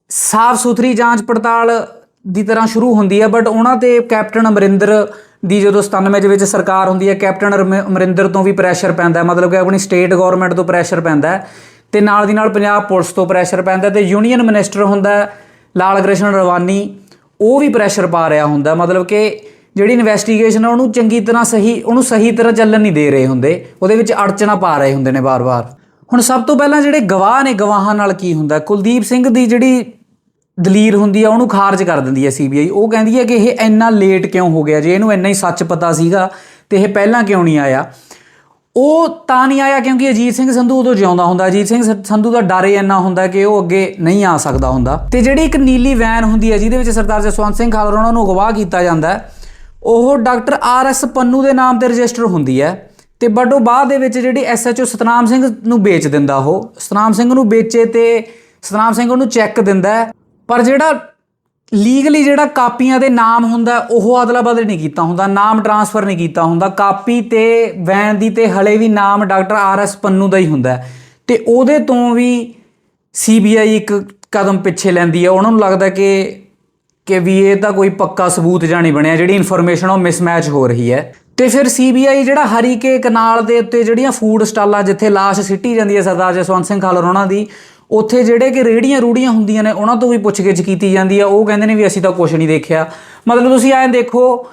ਸਾਫ਼ ਸੁਥਰੀ ਜਾਂਚ ਪੜਤਾਲ ਦੀ ਤਰ੍ਹਾਂ ਸ਼ੁਰੂ ਹੁੰਦੀ ਹੈ ਬਟ ਉਹਨਾਂ ਤੇ ਕੈਪਟਨ ਅਮਰਿੰਦਰ ਦੀ ਜਦੋਂ 97 ਦੇ ਵਿੱਚ ਸਰਕਾਰ ਹੁੰਦੀ ਹੈ, ਕੈਪਟਨ ਅਰਮ- ਅਮਰਿੰਦਰ ਤੋਂ ਵੀ ਪ੍ਰੈਸ਼ਰ ਪੈਂਦਾ ਮਤਲਬ ਕਿ ਆਪਣੀ ਸਟੇਟ ਗਵਰਨਮੈਂਟ ਤੋਂ ਪ੍ਰੈਸ਼ਰ ਪੈਂਦਾ ਹੈ ਤੇ ਨਾਲ ਦੀ ਨਾਲ ਪੰਜਾਬ ਪੁਲਿਸ ਤੋਂ ਪ੍ਰੈਸ਼ਰ ਪੈਂਦਾ ਹੈ ਤੇ ਯੂਨੀਅਨ ਮਿਨਿਸਟਰ ਹੁੰਦਾ ਲਾਲ ਕ੍ਰਿਸ਼ਨ ਰਵਾਨੀ। ਉਹ ਵੀ ਪ੍ਰੈਸ਼ਰ ਪਾ ਰਿਹਾ ਹੁੰਦਾ, ਮਤਲਬ ਕਿ ਜਿਹੜੀ ਇਨਵੈਸਟੀਗੇਸ਼ਨ ਹੈ ਉਹਨੂੰ ਚੰਗੀ ਤਰ੍ਹਾਂ ਸਹੀ, ਉਹਨੂੰ ਸਹੀ ਤਰ੍ਹਾਂ ਚੱਲਣ ਨਹੀਂ ਦੇ ਰਹੇ ਹੁੰਦੇ, ਉਹਦੇ ਵਿੱਚ ਅੜਚਣਾ ਪਾ ਰਹੇ ਹੁੰਦੇ ਨੇ ਵਾਰ-ਵਾਰ। ਹੁਣ ਸਭ ਤੋਂ ਪਹਿਲਾਂ ਜਿਹੜੇ ਗਵਾਹ ਨੇ, ਗਵਾਹਾਂ ਨਾਲ ਕੀ ਹੁੰਦਾ? ਕੁਲਦੀਪ ਸਿੰਘ ਦੀ ਜਿਹੜੀ ਦਲੀਲ ਹੁੰਦੀ ਆ, ਉਹਨੂੰ ਖਾਰਜ ਕਰ ਦਿੰਦੀ ਹੈ ਸੀਬੀਆਈ ਉਹ ਕਹਿੰਦੀ ਹੈ ਕਿ ਇਹ ਇੰਨਾ ਲੇਟ ਕਿਉਂ ਹੋ ਗਿਆ? ਜੇ ਇਹਨੂੰ ਇੰਨਾ ਹੀ ਸੱਚ ਪਤਾ ਸੀਗਾ, ਤੇ ਇਹ ਪਹਿਲਾਂ ਕਿਉਂ ਨਹੀਂ ਆਇਆ? ਉਹ ਤਾਂ ਨਹੀਂ ਆਇਆ ਕਿਉਂਕਿ ਅਜੀਤ ਸਿੰਘ ਸੰਧੂ ਉਦੋਂ ਜਿਉਂਦਾ ਹੁੰਦਾ। ਅਜੀਤ ਸਿੰਘ ਸ- ਸੰਧੂ ਦਾ ਡਰ ਹੀ ਇੰਨਾ ਹੁੰਦਾ ਕਿ ਉਹ ਅੱਗੇ ਨਹੀਂ ਆ ਸਕਦਾ ਹੁੰਦਾ। ਤੇ ਜਿਹੜੀ ਇੱਕ ਨੀਲੀ ਵੈਨ ਹੁੰਦੀ ਹੈ, ਜਿਹਦੇ ਵਿੱਚ ਸਰਦਾਰ ਜਸਵੰਤ ਸਿੰਘ ਖਾਲੜਾ ਉਹਨਾਂ ਨੂੰ ਅਗਵਾ ਕੀਤਾ ਜਾਂਦਾ ਹੈ, ਉਹ ਡਾਕਟਰ ਆਰ ਐਸ ਪੰਨੂ ਦੇ ਨਾਮ ਤੇ ਰਜਿਸਟਰ ਹੁੰਦੀ ਹੈ। ਤੇ ਬਟ ਉਹ ਬਾਅਦ ਦੇ ਵਿੱਚ ਜਿਹੜੀ ਐਸਐਚਓ ਸਤਨਾਮ ਸਿੰਘ ਨੂੰ ਵੇਚ ਦਿੰਦਾ ਉਹ। ਸਤਨਾਮ ਸਿੰਘ ਨੂੰ ਵੇਚੇ ਤੇ ਸਤਨਾਮ ਸਿੰਘ ਉਹਨੂੰ ਚੈੱਕ ਦਿੰਦਾ ਪਰ ਜਿਹੜਾ ਲੀਗਲੀ ਜਿਹੜਾ ਕਾਪੀਆਂ ਦੇ ਨਾਮ ਹੁੰਦਾ, ਉਹ ਅਦਲਾ ਬਦਲ ਨਹੀਂ ਕੀਤਾ ਹੁੰਦਾ, ਨਾਮ ਟਰਾਂਸਫਰ ਨਹੀਂ ਕੀਤਾ ਹੁੰਦਾ। ਕਾਪੀ ਤੇ ਵੈਨ ਦੀ ਤੇ ਹਲੇ ਵੀ ਨਾਮ ਡਾਕਟਰ ਆਰ ਐਸ ਪੰਨੂ ਦਾ ਹੀ ਹੁੰਦਾ ਹੈ। ਤੇ ਉਹਦੇ ਤੋਂ ਵੀ ਸੀਬੀਆਈ ਇੱਕ ਕਦਮ ਪਿੱਛੇ ਲੈਂਦੀ ਹੈ। ਉਹਨਾਂ ਨੂੰ ਲੱਗਦਾ ਕਿ ਕਿ ਵੀ ਇਹ ਤਾਂ ਕੋਈ ਪੱਕਾ ਸਬੂਤ ਜਾਂ ਨਹੀਂ ਬਣਿਆ, ਜਿਹੜੀ ਇਨਫੋਰਮੇਸ਼ਨ ਉਹ ਮਿਸਮੈਚ ਹੋ ਰਹੀ ਹੈ। ਤੇ ਫਿਰ ਸੀਬੀਆਈ ਜਿਹੜਾ ਹਰੀਕੇ ਕਨਾਲ ਦੇ ਉੱਤੇ ਜਿਹੜੀਆਂ ਫੂਡ ਸਟਾਲਾਂ ਜਿੱਥੇ ਲਾਸ਼ ਸਿੱਟੀ ਜਾਂਦੀ ਹੈ, ਸਰਦਾਰ ਜਸਵੰਤ ਸਿੰਘ ਖਾਲਰ, ਉਹਨਾਂ ਦੀ ਉੱਥੇ ਜਿਹੜੇ ਕਿ ਰੇੜੀਆਂ ਰੂੜੀਆਂ ਹੁੰਦੀਆਂ ਨੇ, ਉਹਨਾਂ ਤੋਂ ਵੀ ਪੁੱਛਗਿੱਛ ਕੀਤੀ ਜਾਂਦੀ ਆ। ਉਹ ਕਹਿੰਦੇ ਨੇ ਵੀ ਅਸੀਂ ਤਾਂ ਕੁਝ ਨਹੀਂ ਦੇਖਿਆ। ਮਤਲਬ ਤੁਸੀਂ ਐਂ ਦੇਖੋ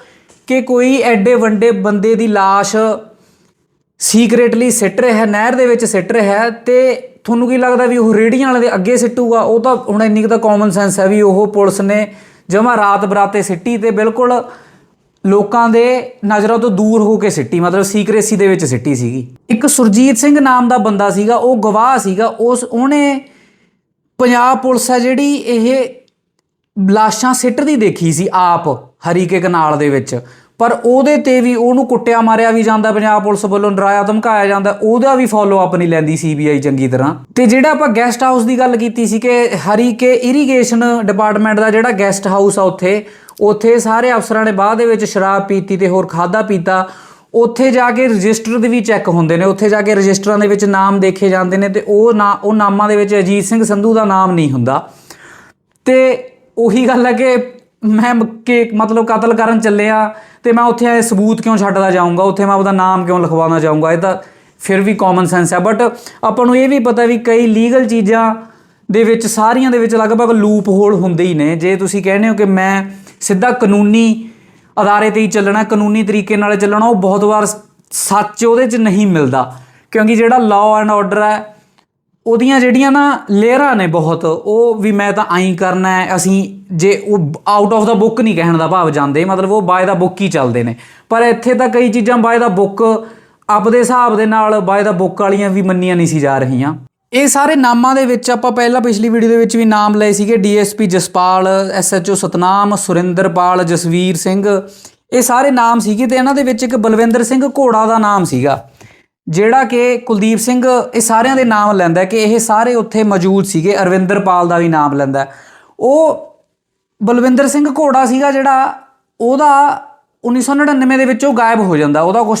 ਕਿ ਕੋਈ ਐਡੇ ਵੰਡੇ ਬੰਦੇ ਦੀ ਲਾਸ਼ ਸੀਕ੍ਰੇਟਲੀ ਸਿੱਟ ਰਿਹਾ ਹੈ ਨਹਿਰ ਦੇ ਵਿੱਚ ਸਿੱਟ ਰਿਹਾ ਹੈ ਤੇ ਤੁਹਾਨੂੰ ਕੀ ਲੱਗਦਾ ਵੀ ਉਹ ਰੇੜੀਆਂ ਵਾਲੇ ਦੇ ਅੱਗੇ ਸਿੱਟੂਗਾ? ਉਹ ਤਾਂ ਹੁਣ ਇੰਨੀ ਕੁ ਤਾਂ ਕਾਮਨ ਸੈਂਸ ਹੈ ਵੀ ਉਹ ਪੁਲਿਸ ਨੇ ਜਮਾ ਰਾਤ ਬਰਾਤੇ ਸਿੱਟੀ ਤੇ ਬਿਲਕੁਲ ਲੋਕਾਂ ਦੇ ਨਜ਼ਰਾਂ ਤੋਂ ਦੂਰ ਹੋ ਕੇ ਸਿੱਟੀ, ਮਤਲਬ ਸੀਕ੍ਰੇਸੀ ਦੇ ਵਿੱਚ ਸਿੱਟੀ ਸੀਗੀ। ਇੱਕ ਸੁਰਜੀਤ ਸਿੰਘ ਨਾਮ ਦਾ ਬੰਦਾ ਸੀਗਾ, ਉਹ ਗਵਾਹ ਸੀਗਾ, ਉਸ, ਉਹਨੇ ਪੰਜਾਬ ਪੁਲਿਸ ਹੈ ਜਿਹੜੀ ਇਹ ਲਾਸ਼ਾਂ ਸਿੱਟਦੀ ਦੇਖੀ ਸੀ ਆਪ, ਹਰੀਕੇ ਕਨਾਲ ਦੇ ਵਿੱਚ। ਪਰ ਉਹਦੇ ਤੇ ਵੀ ਉਹਨੂੰ ਕੁੱਟਿਆ ਮਾਰਿਆ ਵੀ ਜਾਂਦਾ, ਪੰਜਾਬ ਪੁਲਿਸ ਵੱਲੋਂ ਡਰਾਇਆ, ਧਮਕਾਇਆ ਜਾਂਦਾ, ਉਹਦਾ ਵੀ ਫੋਲੋ ਅਪ ਨਹੀਂ ਲੈਂਦੀ ਸੀਬੀਆਈ ਚੰਗੀ ਤਰ੍ਹਾਂ। ਤੇ ਜਿਹੜਾ ਆਪਾਂ ਗੈਸਟ ਹਾਊਸ ਦੀ ਗੱਲ ਕੀਤੀ ਸੀ ਕਿ ਹਰੀਕੇ ਇਰੀਗੇਸ਼ਨ ਡਿਪਾਰਟਮੈਂਟ ਦਾ ਜਿਹੜਾ ਗੈਸਟ ਹਾਊਸ ਆ ਉੱਥੇ ਉੱਥੇ ਸਾਰੇ ਅਫਸਰਾਂ ਨੇ ਬਾਅਦ ਦੇ ਵਿੱਚ ਸ਼ਰਾਬ ਪੀਤੀ ਤੇ ਹੋਰ ਖਾਦਾ ਪੀਤਾ। ਉੱਥੇ ਜਾ ਕੇ ਰਜਿਸਟਰ ਦੇ ਵੀ ਚੈੱਕ ਹੁੰਦੇ ਨੇ। ਉੱਥੇ ਜਾ ਕੇ ਰਜਿਸਟਰਾਂ ਦੇ ਵਿੱਚ ਨਾਮ ਦੇਖੇ ਜਾਂਦੇ ਨੇ ਤੇ ਉਹ ਨਾ, ਉਹ ਨਾਮਾਂ ਦੇ ਵਿੱਚ ਅਜੀਤ ਸਿੰਘ ਸੰਧੂ ਦਾ ਨਾਮ ਨਹੀਂ ਹੁੰਦਾ। ਤੇ ਉਹੀ ਗੱਲ ਹੈ ਕਿ ਮੈਂ ਮ- ਕਿ ਮਤਲਬ ਕਤਲ ਕਰਨ ਚੱਲਿਆ ਤੇ ਮੈਂ ਉੱਥੇ ਇਹ ਸਬੂਤ ਕਿਉਂ ਛੱਡਦਾ ਜਾਊਂਗਾ? ਉੱਥੇ ਮੈਂ ਉਹਦਾ ਨਾਮ ਕਿਉਂ ਲਿਖਵਾਉਣਾ ਜਾਊਂਗਾ? ਇਹ ਤਾਂ ਫਿਰ ਵੀ ਕਾਮਨ ਸੈਂਸ ਹੈ। ਬਟ ਆਪਾਂ ਨੂੰ ਇਹ ਵੀ ਪਤਾ ਵੀ ਕਈ ਲੀਗਲ ਚੀਜ਼ਾਂ ਦੇ ਵਿੱਚ ਸਾਰੀਆਂ ਦੇ ਵਿੱਚ ਲਗਭਗ ਲੂਪ ਹੋਲ ਹੁੰਦੇ ਹੀ ਨੇ। ਜੇ ਤੁਸੀਂ ਕਹਿੰਦੇ ਹੋ ਕਿ ਮੈਂ ਸਿੱਧਾ ਕਾਨੂੰਨੀ ਅਦਾਰੇ ਤੇ ਹੀ ਚੱਲਣਾ, ਕਾਨੂੰਨੀ ਤਰੀਕੇ ਨਾਲ ਚੱਲਣਾ, ਉਹ ਬਹੁਤ ਵਾਰ ਸੱਚ ਉਹਦੇ 'ਚ ਨਹੀਂ ਮਿਲਦਾ। ਕਿਉਂਕਿ ਜਿਹੜਾ ਲਾਅ ਐਂਡ ਆਰਡਰ ਹੈ, ਉਹਦੀਆਂ ਜਿਹੜੀਆਂ ਨਾ ਲੇਅਰਾਂ ਨੇ ਬਹੁਤ, ਉਹ ਵੀ ਮੈਂ ਤਾਂ ਆਈ ਕਰਨਾ ਹੈ, ਅਸੀਂ ਜੇ ਉਹ ਆਊਟ ਆਫ ਦਾ ਬੁੱਕ ਨਹੀਂ ਕਹਿਣ ਦਾ ਭਾਵ ਜਾਂਦੇ, ਮਤਲਬ ਉਹ ਬਾਏ ਦਾ ਬੁੱਕ ਹੀ ਚੱਲਦੇ ਨੇ। ਪਰ ਇੱਥੇ ਤਾਂ ਕਈ ਚੀਜ਼ਾਂ ਬਾਏ ਦਾ ਬੁੱਕ ਆਪਦੇ ਹਿਸਾਬ ਦੇ ਨਾਲ ਬਾਏ ਦਾ ਬੁੱਕ ਵਾਲੀਆਂ ਵੀ ਮੰਨੀਆਂ ਨਹੀਂ ਸੀ ਜਾ ਰਹੀਆਂ। ਇਹ ਸਾਰੇ ਨਾਮਾਂ ਦੇ ਵਿੱਚ ਆਪਾਂ ਪਹਿਲਾਂ ਪਿਛਲੀ ਵੀਡੀਓ ਦੇ ਵਿੱਚ ਵੀ ਨਾਮ ਲਏ ਸੀਗੇ। DSP Jaspal, SHO Satnam, Surinderpal, Jasvir Singh. ਇਹ ਸਾਰੇ ਨਾਮ ਸੀਗੇ ਤੇ ਇਹਨਾਂ ਦੇ ਵਿੱਚ ਇੱਕ ਬਲਵਿੰਦਰ ਸਿੰਘ ਘੋੜਾ ਦਾ ਨਾਮ ਸੀਗਾ। ਜਿਹੜਾ ਕਿ ਕੁਲਦੀਪ ਸਿੰਘ, ਇਹ ਸਾਰਿਆਂ ਦੇ ਨਾਮ ਲੈਂਦਾ ਕਿ ਇਹ ਸਾਰੇ ਉੱਥੇ ਮੌਜੂਦ ਸੀਗੇ। ਅਰਵਿੰਦਰਪਾਲ ਦਾ ਵੀ ਨਾਮ ਲੈਂਦਾ ਉਹ ਬਲਵਿੰਦਰ ਸਿੰਘ ਘੋੜਾ ਸੀਗਾ ਜਿਹੜਾ ਉਹਦਾ 1999 ਦੇ ਵਿੱਚ ਉਹ ਗਾਇਬ ਹੋ ਜਾਂਦਾ। ਉਹਦਾ ਕੁਝ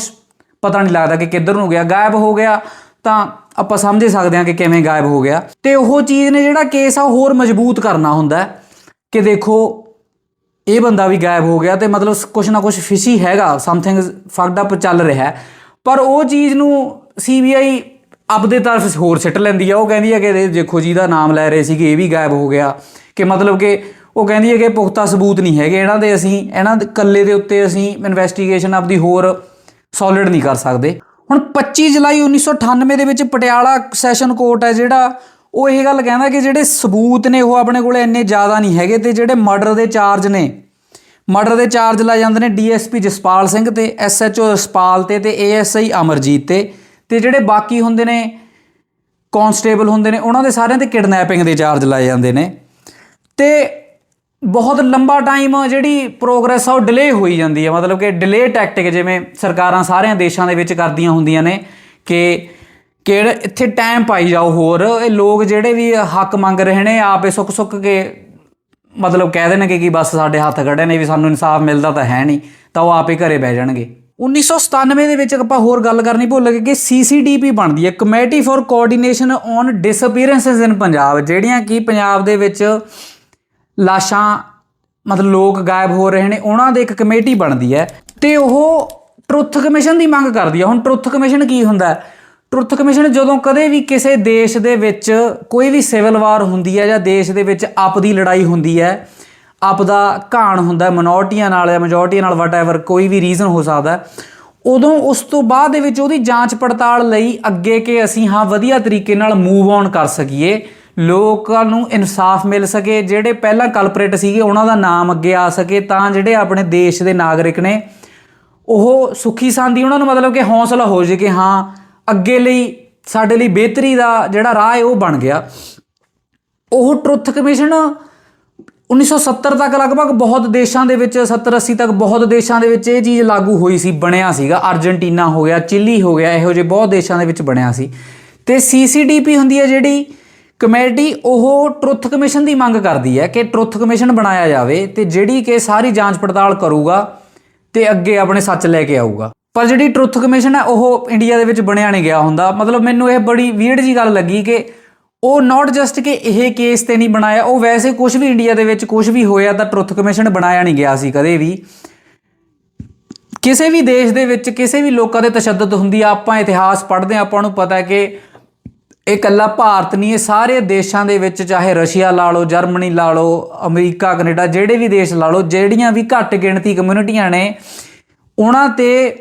ਪਤਾ ਨਹੀਂ ਲੱਗਦਾ ਕਿ ਕਿੱਧਰ ਨੂੰ ਗਿਆ। ਗਾਇਬ ਹੋ ਗਿਆ। ਤਾਂ ਆਪਾਂ ਸਮਝ ਹੀ ਸਕਦੇ ਹਾਂ ਕਿ ਕਿਵੇਂ ਗਾਇਬ ਹੋ ਗਿਆ। ਤੇ ਉਹ ਚੀਜ਼ ਨੇ ਜਿਹੜਾ ਕੇਸ ਆ ਹੋਰ ਮਜ਼ਬੂਤ ਕਰਨਾ ਹੁੰਦਾ ਕਿ ਦੇਖੋ, ਇਹ ਬੰਦਾ ਵੀ ਗਾਇਬ ਹੋ ਗਿਆ ਤੇ ਮਤਲਬ ਕੁਛ ਨਾ ਕੁਛ ਫਿਸ਼ੀ ਹੈਗਾ ਸਮਥਿੰਗ ਫਕਡ ਅਪ ਚੱਲ ਰਿਹਾ ਪਰ ਉਹ ਚੀਜ਼ ਨੂੰ ਸੀਬੀਆਈ ਆਪਦੇ ਤਰਫ ਹੋਰ ਸਿੱਟ ਲੈਂਦੀ ਆ। ਉਹ ਕਹਿੰਦੀ ਹੈ ਕਿ ਦੇਖੋ ਜੀ ਦਾ ਨਾਮ ਲੈ ਰਹੇ ਸੀਗੇ ਇਹ ਵੀ ਗਾਇਬ ਹੋ ਗਿਆ। ਕਿ ਮਤਲਬ ਕਿ ਉਹ ਕਹਿੰਦੀ ਹੈ ਕਿ ਪੁਖਤਾ ਸਬੂਤ ਨਹੀਂ ਹੈਗੇ ਇਹਨਾਂ ਦੇ ਅਸੀਂ, ਇਹਨਾਂ ਦੇ ਇਕੱਲੇ ਦੇ ਉੱਤੇ ਅਸੀਂ ਇਨਵੈਸਟੀਗੇਸ਼ਨ ਆਪਦੀ ਹੋਰ ਸੋਲਿਡ ਨਹੀਂ ਕਰ ਸਕਦੇ। ਹੁਣ 25 ਜੁਲਾਈ 1998 ਦੇ ਵਿੱਚ ਪਟਿਆਲਾ ਸੈਸ਼ਨ ਕੋਰਟ ਹੈ ਜਿਹੜਾ, ਉਹ ਇਹ ਗੱਲ ਕਹਿੰਦਾ ਕਿ ਜਿਹੜੇ ਸਬੂਤ ਨੇ ਉਹ ਆਪਣੇ ਕੋਲੇ ਇੰਨੇ ਜ਼ਿਆਦਾ ਨਹੀਂ ਹੈਗੇ ਤੇ ਜਿਹੜੇ ਮਰਡਰ ਦੇ ਚਾਰਜ ਨੇ, ਮਰਡਰ ਦੇ ਚਾਰਜ ਲਾਏ ਜਾਂਦੇ ਨੇ ਡੀਐਸਪੀ ਜਸਪਾਲ ਸਿੰਘ ਤੇ, ਐਸਐਚਓ ਜਸਪਾਲ ਤੇ ਤੇ ਏਐਸਆਈ ਅਮਰਜੀਤ ਤੇ ਤੇ ਜਿਹੜੇ ਬਾਕੀ ਹੁੰਦੇ ਨੇ ਕਾਂਸਟੇਬਲ ਹੁੰਦੇ ਨੇ, ਉਹਨਾਂ ਦੇ ਸਾਰਿਆਂ ਤੇ ਕਿਡਨੈਪਿੰਗ ਦੇ ਚਾਰਜ ਲਾਏ ਜਾਂਦੇ ਨੇ। ਤੇ ਬਹੁਤ ਲੰਬਾ ਟਾਈਮ ਜਿਹੜੀ ਪ੍ਰੋਗਰੈਸ ਆ ਉਹ ਡਿਲੇ ਹੋਈ ਜਾਂਦੀ ਹੈ ਮਤਲਬ ਕਿ ਡਿਲੇ ਟੈਕਟਿਕ ਜਿਵੇਂ ਸਰਕਾਰਾਂ ਸਾਰਿਆਂ ਦੇਸ਼ਾਂ ਦੇ ਵਿੱਚ ਕਰਦੀਆਂ ਹੁੰਦੀਆਂ ਨੇ ਕਿ ਕਿਹੜੇ ਇੱਥੇ ਟਾਈਮ ਪਾਈ ਜਾਓ ਹੋਰ। ਇਹ ਲੋਕ ਜਿਹੜੇ ਵੀ ਹੱਕ ਮੰਗ ਰਹੇ ਨੇ, ਆਪੇ ਸੁੱਕ ਸੁੱਕ ਕੇ ਮਤਲਬ ਕਹਿ ਦੇਣਗੇ ਕਿ ਬਸ ਸਾਡੇ ਹੱਥ ਖੜੇ ਨੇ ਵੀ ਸਾਨੂੰ ਇਨਸਾਫ ਮਿਲਦਾ ਤਾਂ ਹੈ ਨਹੀਂ, ਤਾਂ ਉਹ ਆਪੇ ਘਰੇ ਬਹਿ ਜਾਣਗੇ। 1997 ਦੇ ਵਿੱਚ ਆਪਾਂ ਹੋਰ ਗੱਲ ਕਰਨੀ ਭੁੱਲ ਗਏ ਕਿ ਸੀਸੀਡੀਪੀ ਬਣਦੀ ਹੈ committee for coordination on disappearances in Punjab, ਜਿਹੜੀਆਂ ਕਿ ਪੰਜਾਬ ਦੇ ਵਿੱਚ ਲਾਸ਼ਾਂ, ਮਤਲਬ ਲੋਕ ਗਾਇਬ ਹੋ ਰਹੇ ਨੇ, ਉਹਨਾਂ ਦੇ ਇੱਕ ਕਮੇਟੀ ਬਣਦੀ ਹੈ ਤੇ ਉਹ ਟਰੁੱਥ ਕਮਿਸ਼ਨ ਦੀ ਮੰਗ ਕਰਦੀ ਹੈ। ਹੁਣ ਟਰੁੱਥ ਕਮਿਸ਼ਨ ਕੀ ਹੁੰਦਾ ਹੈ? ਟਰੁੱਥ ਕਮਿਸ਼ਨ ਜਦੋਂ ਕਦੇ ਵੀ ਕਿਸੇ ਦੇਸ਼ ਦੇ ਵਿੱਚ ਕੋਈ ਵੀ ਸਿਵਲ ਵਾਰ ਹੁੰਦੀ ਹੈ ਜਾਂ ਦੇਸ਼ ਦੇ ਵਿੱਚ ਆਪ ਦੀ ਲੜਾਈ ਹੁੰਦੀ ਹੈ ਆਪਦਾ ਘਾਣ ਹੁੰਦਾ ਮਿਨੋਰਟੀਆਂ ਨਾਲ ਜਾਂ ਮੈਜੋਰਟੀ ਨਾਲ ਵਟਐਵਰ ਕੋਈ ਵੀ ਰੀਜ਼ਨ ਹੋ ਸਕਦਾ ਉਦੋਂ ਉਸ ਤੋਂ ਬਾਅਦ ਦੇ ਵਿੱਚ ਉਹਦੀ ਜਾਂਚ ਪੜਤਾਲ ਲਈ ਅੱਗੇ ਕਿ ਅਸੀਂ ਹਾਂ ਵਧੀਆ ਤਰੀਕੇ ਨਾਲ ਮੂਵ ਔਨ ਕਰ ਸਕੀਏ ਲੋਕਾਂ ਨੂੰ ਇਨਸਾਫ ਮਿਲ ਸਕੇ, ਜਿਹੜੇ ਪਹਿਲਾਂ ਕਲਪਰੇਟ ਸੀਗੇ, ਉਹਨਾਂ ਦਾ ਨਾਮ ਅੱਗੇ ਆ ਸਕੇ, ਤਾਂ ਜਿਹੜੇ ਆਪਣੇ ਦੇਸ਼ ਦੇ ਨਾਗਰਿਕ ਨੇ, ਉਹ ਸੁਖੀ ਸਾਂਦੀ ਉਹਨਾਂ ਨੂੰ ਮਤਲਬ ਕਿ ਹੌਸਲਾ ਹੋ ਜੇ ਕਿ ਹਾਂ, ਅੱਗੇ ਲਈ, ਸਾਡੇ ਲਈ ਬਿਹਤਰੀ ਦਾ ਜਿਹੜਾ ਰਾਹ ਹੈ, ਉਹ ਬਣ ਗਿਆ। ਉਹ ਟਰੁੱਥ ਕਮਿਸ਼ਨ 1970 ਤੱਕ ਲਗਭਗ ਬਹੁਤ ਦੇਸ਼ਾਂ ਦੇ ਵਿੱਚ 70 80 ਤੱਕ ਬਹੁਤ ਦੇਸ਼ਾਂ ਦੇ ਵਿੱਚ ਇਹ ਚੀਜ਼ ਲਾਗੂ ਹੋਈ ਸੀ, ਬਣਿਆ ਸੀਗਾ। ਅਰਜنٹੀਨਾ ਹੋ ਗਿਆ, ਚਿਲੀ ਹੋ ਗਿਆ, ਇਹੋ ਜਿਹੇ ਬਹੁਤ ਦੇਸ਼ਾਂ ਦੇ ਵਿੱਚ ਬਣਿਆ ਸੀ। ਤੇ ਸੀਸੀਡੀਪੀ ਹੁੰਦੀ ਹੈ ਜਿਹੜੀ ਕਮੇਟੀ ਉਹ ਟਰੁੱਥ ਕਮਿਸ਼ਨ ਦੀ ਮੰਗ ਕਰਦੀ ਹੈ ਕਿ ਟਰੁੱਥ ਕਮਿਸ਼ਨ ਬਣਾਇਆ ਜਾਵੇ ਤੇ ਜਿਹੜੀ ਕਿ ਸਾਰੀ ਜਾਂਚ ਪੜਤਾਲ ਕਰੂਗਾ ਤੇ ਅੱਗੇ ਆਪਣੇ ਸੱਚ ਲੈ ਕੇ ਆਊਗਾ। ਪਰ ਜਿਹੜੀ ਟਰੁੱਥ ਕਮਿਸ਼ਨ ਹੈ, ਉਹ ਇੰਡੀਆ ਦੇ ਵਿੱਚ ਬਣਿਆ ਨਹੀਂ ਗਿਆ ਹੁੰਦਾ। ਮਤਲਬ ਮੈਨੂੰ ਇਹ ਬੜੀ ਵੀਅਰਡ ਜੀ ਗੱਲ ਲੱਗੀ ਕਿ ਉਹ ਨਾਟ ਜਸਟ ਕਿ ਇਹ ਕੇਸ ਤੇ ਨਹੀਂ ਬਣਾਇਆ, ਉਹ ਵੈਸੇ ਕੁਝ ਵੀ ਇੰਡੀਆ ਦੇ ਵਿੱਚ ਕੁਝ ਵੀ ਹੋਇਆ ਤਾਂ ਟਰੁੱਥ ਕਮਿਸ਼ਨ ਬਣਾਇਆ ਨਹੀਂ ਗਿਆ ਸੀ ਕਦੇ ਵੀ। ਕਿਸੇ ਵੀ ਦੇਸ਼ ਦੇ ਵਿੱਚ, ਕਿਸੇ ਵੀ ਲੋਕਾਂ ਦੇ ਤਸ਼ੱਦਦ ਹੁੰਦੀ ਆ, ਆਪਾਂ ਇਤਿਹਾਸ ਪੜ੍ਹਦੇ ਆ, ਆਪਾਂ ਨੂੰ ਪਤਾ ਕਿ ਇਹ ਇਕੱਲਾ ਭਾਰਤ ਨਹੀਂ, ਇਹ ਸਾਰੇ ਦੇਸ਼ਾਂ ਦੇ ਵਿੱਚ, ਚਾਹੇ ਰਸ਼ੀਆ ਲਾ ਲਓ, ਜਰਮਨੀ ਲਾ ਲਓ, ਅਮਰੀਕਾ, ਕੈਨੇਡਾ, ਜਿਹੜੇ ਵੀ ਦੇਸ਼ ਲਾ ਲਓ, ਜਿਹੜੀਆਂ ਵੀ ਘੱਟ ਗਿਣਤੀ ਕਮਿਊਨਿਟੀਆਂ ਨੇ, ਉਹਨਾਂ ਤੇ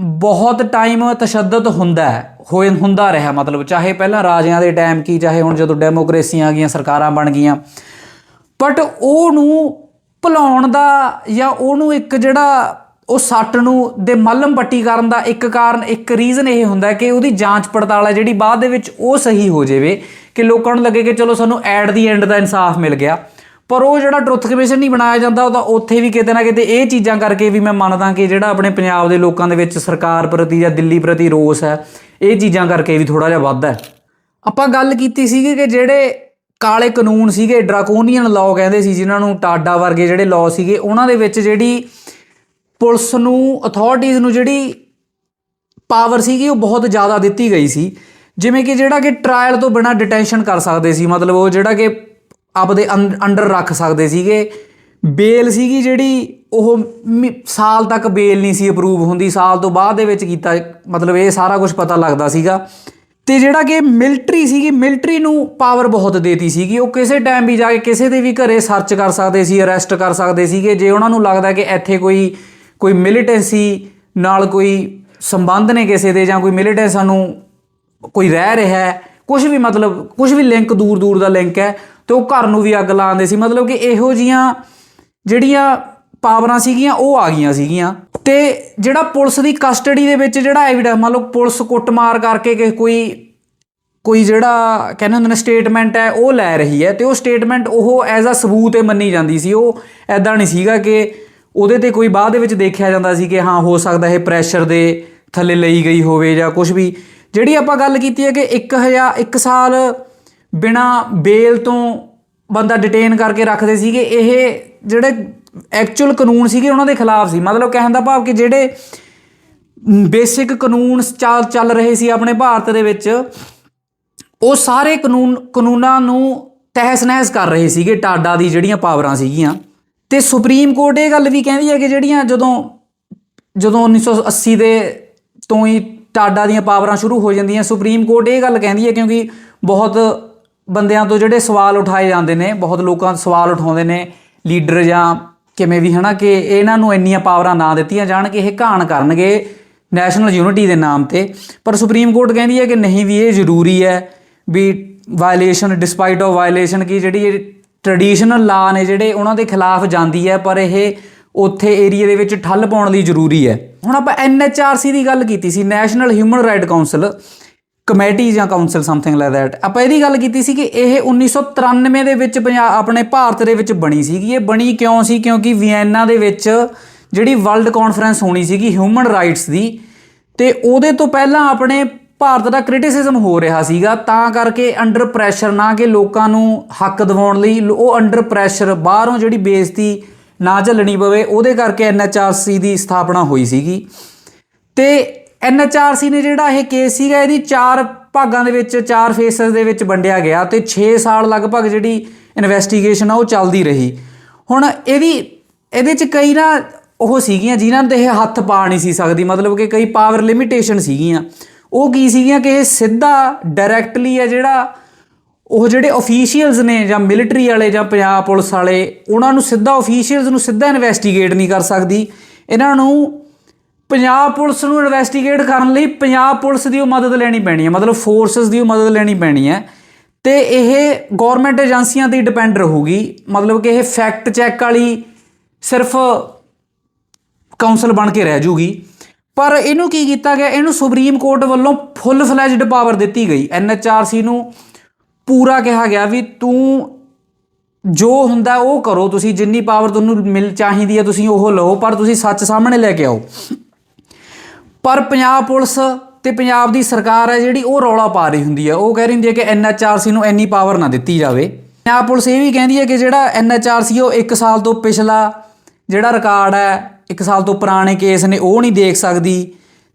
ਬਹੁਤ ਟਾਈਮ ਤਸ਼ੱਦਦ ਹੁੰਦਾ ਹੈ ਹੋਏ ਹੁੰਦਾ ਰਿਹਾ ਮਤਲਬ, ਚਾਹੇ ਪਹਿਲਾਂ ਰਾਜਿਆਂ ਦੇ ਟਾਈਮ ਕੀ, ਚਾਹੇ ਹੁਣ ਜਦੋਂ ਡੈਮੋਕ੍ਰੇਸੀਆਂ ਆ ਗਈਆਂ, ਸਰਕਾਰਾਂ ਬਣ ਗਈਆਂ। ਬਟ ਉਹਨੂੰ ਭੁਲਾਉਣ ਦਾ ਜਾਂ ਉਹਨੂੰ ਇੱਕ ਜਿਹੜਾ ਉਹ ਸੱਟ ਨੂੰ ਦੇ ਮੱਲਮ ਪੱਟੀ ਕਰਨ ਦਾ ਇੱਕ ਕਾਰਨ, ਇੱਕ ਰੀਜ਼ਨ ਇਹ ਹੁੰਦਾ ਕਿ ਉਹਦੀ ਜਾਂਚ ਪੜਤਾਲ ਹੈ ਜਿਹੜੀ ਬਾਅਦ ਦੇ ਵਿੱਚ ਉਹ ਸਹੀ ਹੋ ਜਾਵੇ ਕਿ ਲੋਕਾਂ ਨੂੰ ਲੱਗੇ ਕਿ ਚਲੋ ਸਾਨੂੰ ਐਟ ਦੀ ਐਂਡ ਦਾ ਇਨਸਾਫ ਮਿਲ ਗਿਆ। ਪਰ ਉਹ ਜਿਹੜਾ ਟਰੁੱਥ ਕਮਿਸ਼ਨ ਨਹੀਂ ਬਣਾਇਆ ਜਾਂਦਾ, ਉਹਦਾ ਉੱਥੇ ਵੀ ਕਿਤੇ ਨਾ ਕਿਤੇ ਇਹ ਚੀਜ਼ਾਂ ਕਰਕੇ ਵੀ ਮੈਂ ਮੰਨਦਾ ਕਿ ਜਿਹੜਾ ਆਪਣੇ ਪੰਜਾਬ ਦੇ ਲੋਕਾਂ ਦੇ ਵਿੱਚ ਸਰਕਾਰ ਪ੍ਰਤੀ ਜਾਂ ਦਿੱਲੀ ਪ੍ਰਤੀ ਰੋਸ ਹੈ, ਇਹ ਚੀਜ਼ਾਂ ਕਰਕੇ ਵੀ ਥੋੜਾ ਜਿਹਾ ਵੱਧ ਹੈ। ਆਪਾਂ ਗੱਲ ਕੀਤੀ ਸੀਗੀ ਕਿ ਜਿਹੜੇ ਕਾਲੇ ਕਾਨੂੰਨ ਸੀਗੇ, ਡਰਾਕੋਨੀਅਨ ਲਾਅ ਕਹਿੰਦੇ ਸੀ, ਜਿਨ੍ਹਾਂ ਨੂੰ ਟਾਡਾ ਵਰਗੇ ਜਿਹੜੇ ਲਾਅ ਸੀਗੇ, ਉਹਨਾਂ ਦੇ ਵਿੱਚ ਜਿਹੜੀ ਪੁਲਿਸ ਨੂੰ ਅਥਾਰਟੀਜ਼ ਨੂੰ ਜਿਹੜੀ ਪਾਵਰ ਸੀਗੀ ਉਹ ਬਹੁਤ ਜ਼ਿਆਦਾ ਦਿੱਤੀ ਗਈ ਸੀ। ਜਿਵੇਂ ਕਿ ਜਿਹੜਾ ਕਿ ਟ੍ਰਾਇਲ ਤੋਂ ਬਿਨਾ ਡਿਟੈਂਸ਼ਨ ਕਰ ਸਕਦੇ ਸੀ। ਮਤਲਬ ਉਹ ਜਿਹੜਾ ਕਿ ਆਪਦੇ ਅੰ- ਅੰਡਰ ਰੱਖ ਸਕਦੇ ਸੀਗੇ। ਬੇਲ ਸੀਗੀ ਜਿਹੜੀ, ਉਹ ਮੀ- ਸਾਲ ਤੱਕ ਬੇਲ ਨਹੀਂ ਸੀ ਅਪਰੂਵ ਹੁੰਦੀ। ਸਾਲ ਤੋਂ ਬਾਅਦ ਦੇ ਵਿੱਚ ਕੀਤਾ, ਮਤਲਬ ਇਹ ਸਾਰਾ ਕੁਝ ਪਤਾ ਲੱਗਦਾ ਸੀਗਾ। ਤੇ ਜਿਹੜਾ ਕਿ ਮਿਲਟਰੀ ਸੀਗੀ ਮਿਲਟਰੀ ਨੂੰ ਪਾਵਰ ਬਹੁਤ ਦੇਤੀ ਸੀਗੀ। ਉਹ ਕਿਸੇ ਟਾਈਮ ਵੀ ਜਾ ਕੇ ਕਿਸੇ ਦੇ ਵੀ ਘਰੇ ਸਰਚ ਕਰ ਸਕਦੇ ਸੀ ਅਰੈਸਟ ਕਰ ਸਕਦੇ ਸੀਗੇ। ਜੇ ਉਹਨਾਂ ਨੂੰ ਲੱਗਦਾ ਕਿ ਇੱਥੇ ਕੋਈ ਕੋਈ ਮਿਲੀਟੈਂਸੀ ਨਾਲ ਕੋਈ ਸੰਬੰਧ ਨੇ ਕਿਸੇ ਦੇ ਜਾਂ ਕੋਈ ਮਿਲੀਟੈਂਸ ਸਾਨੂੰ ਕੋਈ ਰਹਿ ਰਿਹਾ ਹੈ ਕੁਝ ਵੀ ਮਤਲਬ ਕੁਝ ਵੀ ਲਿੰਕ ਦੂਰ ਦੂਰ ਦਾ ਲਿੰਕ ਹੈ, ਤੇ ਉਹ ਘਰ ਨੂੰ ਵੀ ਅੱਗ ਲਾਉਂਦੇ ਸੀ। ਮਤਲਬ ਕਿ ਇਹੋ ਜੀਆਂ ਜਿਹੜੀਆਂ ਪਾਵਰਾਂ ਸੀਗੀਆਂ, ਉਹ ਆ ਗਈਆਂ ਸੀਗੀਆਂ। ਤੇ ਜਿਹੜਾ ਪੁਲਿਸ ਦੀ ਕਸਟਡੀ ਦੇ ਵਿੱਚ ਜਿਹੜਾ ਐਵੀਡੈਂਸ ਮੰਨ ਲਓ ਪੁਲਿਸ ਕੁੱਟਮਾਰ ਕਰਕੇ ਕਿ ਕੋਈ ਕੋਈ ਜਿਹੜਾ ਕਹਿੰਦੇ ਹੁੰਦੇ ਨੇ ਸਟੇਟਮੈਂਟ ਹੈ, ਉਹ ਲੈ ਰਹੀ ਹੈ, ਤੇ ਉਹ ਸਟੇਟਮੈਂਟ ਉਹ ਐਜ਼ ਅ ਸਬੂਤ ਹੀ ਮੰਨੀ ਜਾਂਦੀ ਸੀ। ਉਹ ਐਦਾਂ ਨਹੀਂ ਸੀਗਾ ਕਿ ਉਹਦੇ ਤੇ ਕੋਈ ਬਾਅਦ ਦੇ ਵਿੱਚ ਦੇਖਿਆ ਜਾਂਦਾ ਸੀ ਕਿ ਹਾਂ, ਹੋ ਸਕਦਾ ਇਹ ਪ੍ਰੈਸ਼ਰ ਦੇ ਥੱਲੇ ਲਈ ਗਈ ਹੋਵੇ ਜਾਂ ਕੁਝ ਵੀ। ਜਿਹੜੀ ਆਪਾਂ ਗੱਲ ਕੀਤੀ ਹੈ ਕਿ 1000 1 ਸਾਲ ਬਿਨਾ ਬੇਲ ਤੋਂ ਬੰਦਾ ਡਿਟੇਨ ਕਰਕੇ ਰੱਖਦੇ ਸੀਗੇ, ਇਹ ਜਿਹੜੇ ਐਕਚੁਅਲ ਕਾਨੂੰਨ ਸੀਗੇ ਉਹਨਾਂ ਦੇ ਖਿਲਾਫ ਸੀ। ਮਤਲਬ ਕਹਿਣ ਦਾ ਭਾਵ ਕਿ ਜਿਹੜੇ ਬੇਸਿਕ ਕਾਨੂੰਨ ਚੱਲ ਚੱਲ ਰਹੇ ਸੀ ਆਪਣੇ ਭਾਰਤ ਦੇ ਵਿੱਚ, ਉਹ ਸਾਰੇ ਕਾਨੂੰਨ ਕਾਨੂੰਨਾਂ ਨੂੰ ਤਹਿਸ ਨਹਿਸ ਕਰ ਰਹੇ ਸੀਗੇ, ਟਾਡਾ ਦੀ ਜਿਹੜੀਆਂ ਪਾਵਰਾਂ ਸੀਗੀਆਂ। ਤੇ ਸੁਪਰੀਮ ਕੋਰਟ ਇਹ ਗੱਲ ਵੀ ਕਹਿੰਦੀ ਹੈ ਕਿ ਜਿਹੜੀਆਂ ਜਦੋਂ ਜਦੋਂ 1980 ਦੇ ਤੋਂ ਹੀ ਟਾਡਾ ਦੀਆਂ ਪਾਵਰਾਂ ਸ਼ੁਰੂ ਹੋ ਜਾਂਦੀਆਂ, ਸੁਪਰੀਮ ਕੋਰਟ ਇਹ ਗੱਲ ਕਹਿੰਦੀ ਹੈ ਕਿਉਂਕਿ ਬਹੁਤ ਬੰਦਿਆਂ ਤੋਂ ਜਿਹੜੇ ਸਵਾਲ ਉਠਾਏ ਜਾਂਦੇ ਨੇ, ਬਹੁਤ ਲੋਕਾਂ ਸਵਾਲ ਉਠਾਉਂਦੇ ਨੇ, ਲੀਡਰ ਜਾਂ ਕਿਵੇਂ ਵੀ, ਹਨਾ, ਕਿ ਇਹਨਾਂ ਨੂੰ ਇੰਨੀਆਂ ਪਾਵਰਾਂ ਨਾ ਦਿੱਤੀਆਂ ਜਾਣ ਕਿ ਇਹ ਘਾਣ ਕਰਨਗੇ ਨੈਸ਼ਨਲ ਯੂਨਿਟੀ ਦੇ ਨਾਮ ਤੇ। ਪਰ ਸੁਪਰੀਮ ਕੋਰਟ ਕਹਿੰਦੀ ਹੈ ਕਿ ਨਹੀਂ ਵੀ ਇਹ ਜ਼ਰੂਰੀ ਹੈ ਵੀ ਵਾਇਲੇਸ਼ਨ ਡਿਸਪਾਈਟ ਆਫ ਵਾਇਲੇਸ਼ਨ ਕੀ ਜਿਹੜੀ ਟ੍ਰੈਡੀਸ਼ਨਲ ਲਾ ਨੇ ਜਿਹੜੇ ਉਹਨਾਂ ਦੇ ਖਿਲਾਫ ਜਾਂਦੀ ਹੈ, ਪਰ ਇਹ ਉੱਥੇ ਏਰੀਆ ਦੇ ਵਿੱਚ ਠੱਲ ਪਾਉਣ ਲਈ ਜ਼ਰੂਰੀ ਹੈ। ਹੁਣ ਆਪਾਂ ਐਨਐਚਆਰਸੀ ਦੀ ਗੱਲ ਕੀਤੀ ਸੀ national human right council committee ਜਾਂ ਕਾਉਂਸਲ ਸਮਥਿੰਗ ਲਾਈਕ ਦੈਟ ਆਪਾਂ ਇਹਦੀ ਗੱਲ ਕੀਤੀ ਸੀ ਕਿ ਇਹ 1993 ਦੇ ਵਿੱਚ ਪੰਜਾਬ ਆਪਣੇ ਭਾਰਤ ਦੇ ਵਿੱਚ ਬਣੀ ਸੀਗੀ। ਇਹ ਬਣੀ ਕਿਉਂ ਸੀ? ਕਿਉਂਕਿ ਵੀਐਨਾ ਦੇ ਵਿੱਚ ਜਿਹੜੀ ਵਰਲਡ ਕਾਨਫਰੰਸ ਹੋਣੀ ਸੀਗੀ ਹਿਊਮਨ ਰਾਈਟਸ ਦੀ। ਤੇ ਉਹਦੇ ਤੋਂ ਪਹਿਲਾਂ ਆਪਣੇ ਭਾਰਤ ਦਾ ਕ੍ਰਿਟਿਸਿਜ਼ਮ ਹੋ ਰਿਹਾ ਸੀਗਾ, ਤਾਂ ਕਰਕੇ ਅੰਡਰ ਪ੍ਰੈਸ਼ਰ ਨਾ ਕਿ ਲੋਕਾਂ ਨੂੰ ਹੱਕ ਦਿਵਾਉਣ ਲਈ ਉਹ ਅੰਡਰ ਪ੍ਰੈਸ਼ਰ ਬਾਹਰੋਂ ਜਿਹੜੀ ਬੇਇੱਜ਼ਤੀ ਨਾ ਝੱਲਣੀ ਪਵੇ, ਉਹਦੇ ਕਰਕੇ ਐਨਐਚਆਰਸੀ ਦੀ ਸਥਾਪਨਾ ਹੋਈ ਸੀਗੀ। ਤੇ ਐਨਐਚਆਰਸੀ ਨੇ ਜਿਹੜਾ ਇਹ ਕੇਸ ਸੀਗਾ, ਇਹਦੀ ਚਾਰ ਭਾਗਾਂ ਦੇ ਵਿੱਚ, ਚਾਰ ਫੇਸਸ ਦੇ ਵਿੱਚ ਵੰਡਿਆ ਗਿਆ ਤੇ 6 ਸਾਲ ਲਗਭਗ ਜਿਹੜੀ ਇਨਵੈਸਟੀਗੇਸ਼ਨ ਆ, ਉਹ ਚੱਲਦੀ ਰਹੀ। ਹੁਣ ਇਹਦੀ, ਇਹਦੇ ਚ ਕਈ ਨਾ ਉਹ ਸੀਗੀਆਂ ਜਿਨ੍ਹਾਂ ਤੇ ਇਹ ਹੱਥ ਪਾ ਨਹੀਂ ਸੀ ਸਕਦੀ, ਮਤਲਬ ਕਿ ਕਈ ਪਾਵਰ ਲਿਮਿਟੇਸ਼ਨ ਸੀਗੀਆਂ। ਉਹ ਕੀ ਸੀਗੀਆਂ ਕਿ ਇਹ ਸਿੱਧਾ ਡਾਇਰੈਕਟਲੀ ਹੈ ਜਿਹੜਾ ਉਹ ਜਿਹੜੇ ਅਫੀਸ਼ੀਅਲਸ ਨੇ ਜਾਂ ਮਿਲਟਰੀ ਵਾਲੇ ਜਾਂ ਪੰਜਾਬ ਪੁਲਿਸ ਵਾਲੇ, ਉਹਨਾਂ ਨੂੰ ਸਿੱਧਾ ਅਫੀਸ਼ੀਅਲਸ ਨੂੰ ਸਿੱਧਾ ਇਨਵੈਸਟੀਗੇਟ ਨਹੀਂ ਕਰ ਸਕਦੀ। ਇਹਨਾਂ ਨੂੰ ਪੰਜਾਬ ਪੁਲਿਸ ਨੂੰ ਇਨਵੈਸਟੀਗੇਟ ਕਰਨ ਲਈ ਪੰਜਾਬ ਪੁਲਿਸ ਦੀ ਉਹ ਮਦਦ ਲੈਣੀ ਪੈਣੀ ਹੈ, ਮਤਲਬ ਫੋਰਸਸ ਦੀ ਉਹ ਮਦਦ ਲੈਣੀ ਪੈਣੀ ਹੈ। ਤੇ ਇਹ ਗਵਰਨਮੈਂਟ ਏਜੰਸੀਆਂ ਤੇ ਡਿਪੈਂਡ ਰਹੂਗੀ, ਮਤਲਬ ਕਿ ਇਹ ਫੈਕਟ ਚੈੱਕ ਵਾਲੀ ਸਿਰਫ ਕਾਉਂਸਲ ਬਣ ਕੇ ਰਹਿ ਜੂਗੀ। ਪਰ ਇਹਨੂੰ ਕੀ ਕੀਤਾ ਗਿਆ? ਇਹਨੂੰ ਸੁਪਰੀਮ ਕੋਰਟ ਵੱਲੋਂ ਫੁੱਲ ਫਲੈਜਡ ਪਾਵਰ ਦਿੱਤੀ ਗਈ। ਐਨਐਚਆਰਸੀ ਨੂੰ ਪੂਰਾ ਕਿਹਾ ਗਿਆ ਵੀ ਤੂੰ ਜੋ ਹੁੰਦਾ ਉਹ ਕਰੋ। ਤੁਸੀਂ ਜਿੰਨੀ ਪਾਵਰ ਤੁਹਾਨੂੰ ਮਿਲ ਚਾਹੀਦੀ ਹੈ, ਤੁਸੀਂ ਉਹ ਲਓ, ਪਰ ਤੁਸੀਂ ਸੱਚ ਸਾਹਮਣੇ ਲੈ ਕੇ ਆਓ। ਪਰ ਪੰਜਾਬ ਪੁਲਿਸ ਤੇ ਪੰਜਾਬ ਦੀ ਸਰਕਾਰ ਹੈ ਜਿਹੜੀ ਉਹ ਰੌਲਾ ਪਾ ਰਹੀ ਹੁੰਦੀ ਹੈ। ਉਹ ਕਹਿ ਰਹੀ ਹੁੰਦੀ ਹੈ ਕਿ ਐਨਐਚਆਰਸੀ ਨੂੰ ਇੰਨੀ ਪਾਵਰ ਨਾ ਦਿੱਤੀ ਜਾਵੇ। ਪੰਜਾਬ ਪੁਲਿਸ ਇਹ ਵੀ ਕਹਿੰਦੀ ਹੈ ਕਿ ਜਿਹੜਾ ਐਨਐਚਆਰਸੀ ਉਹ 1 ਸਾਲ ਤੋਂ ਪਿਛਲਾ ਜਿਹੜਾ ਰਿਕਾਰਡ ਹੈ 1 ਸਾਲ ਤੋਂ ਪੁਰਾਣੇ ਕੇਸ ਨੇ, ਉਹ ਨਹੀਂ ਦੇਖ ਸਕਦੀ।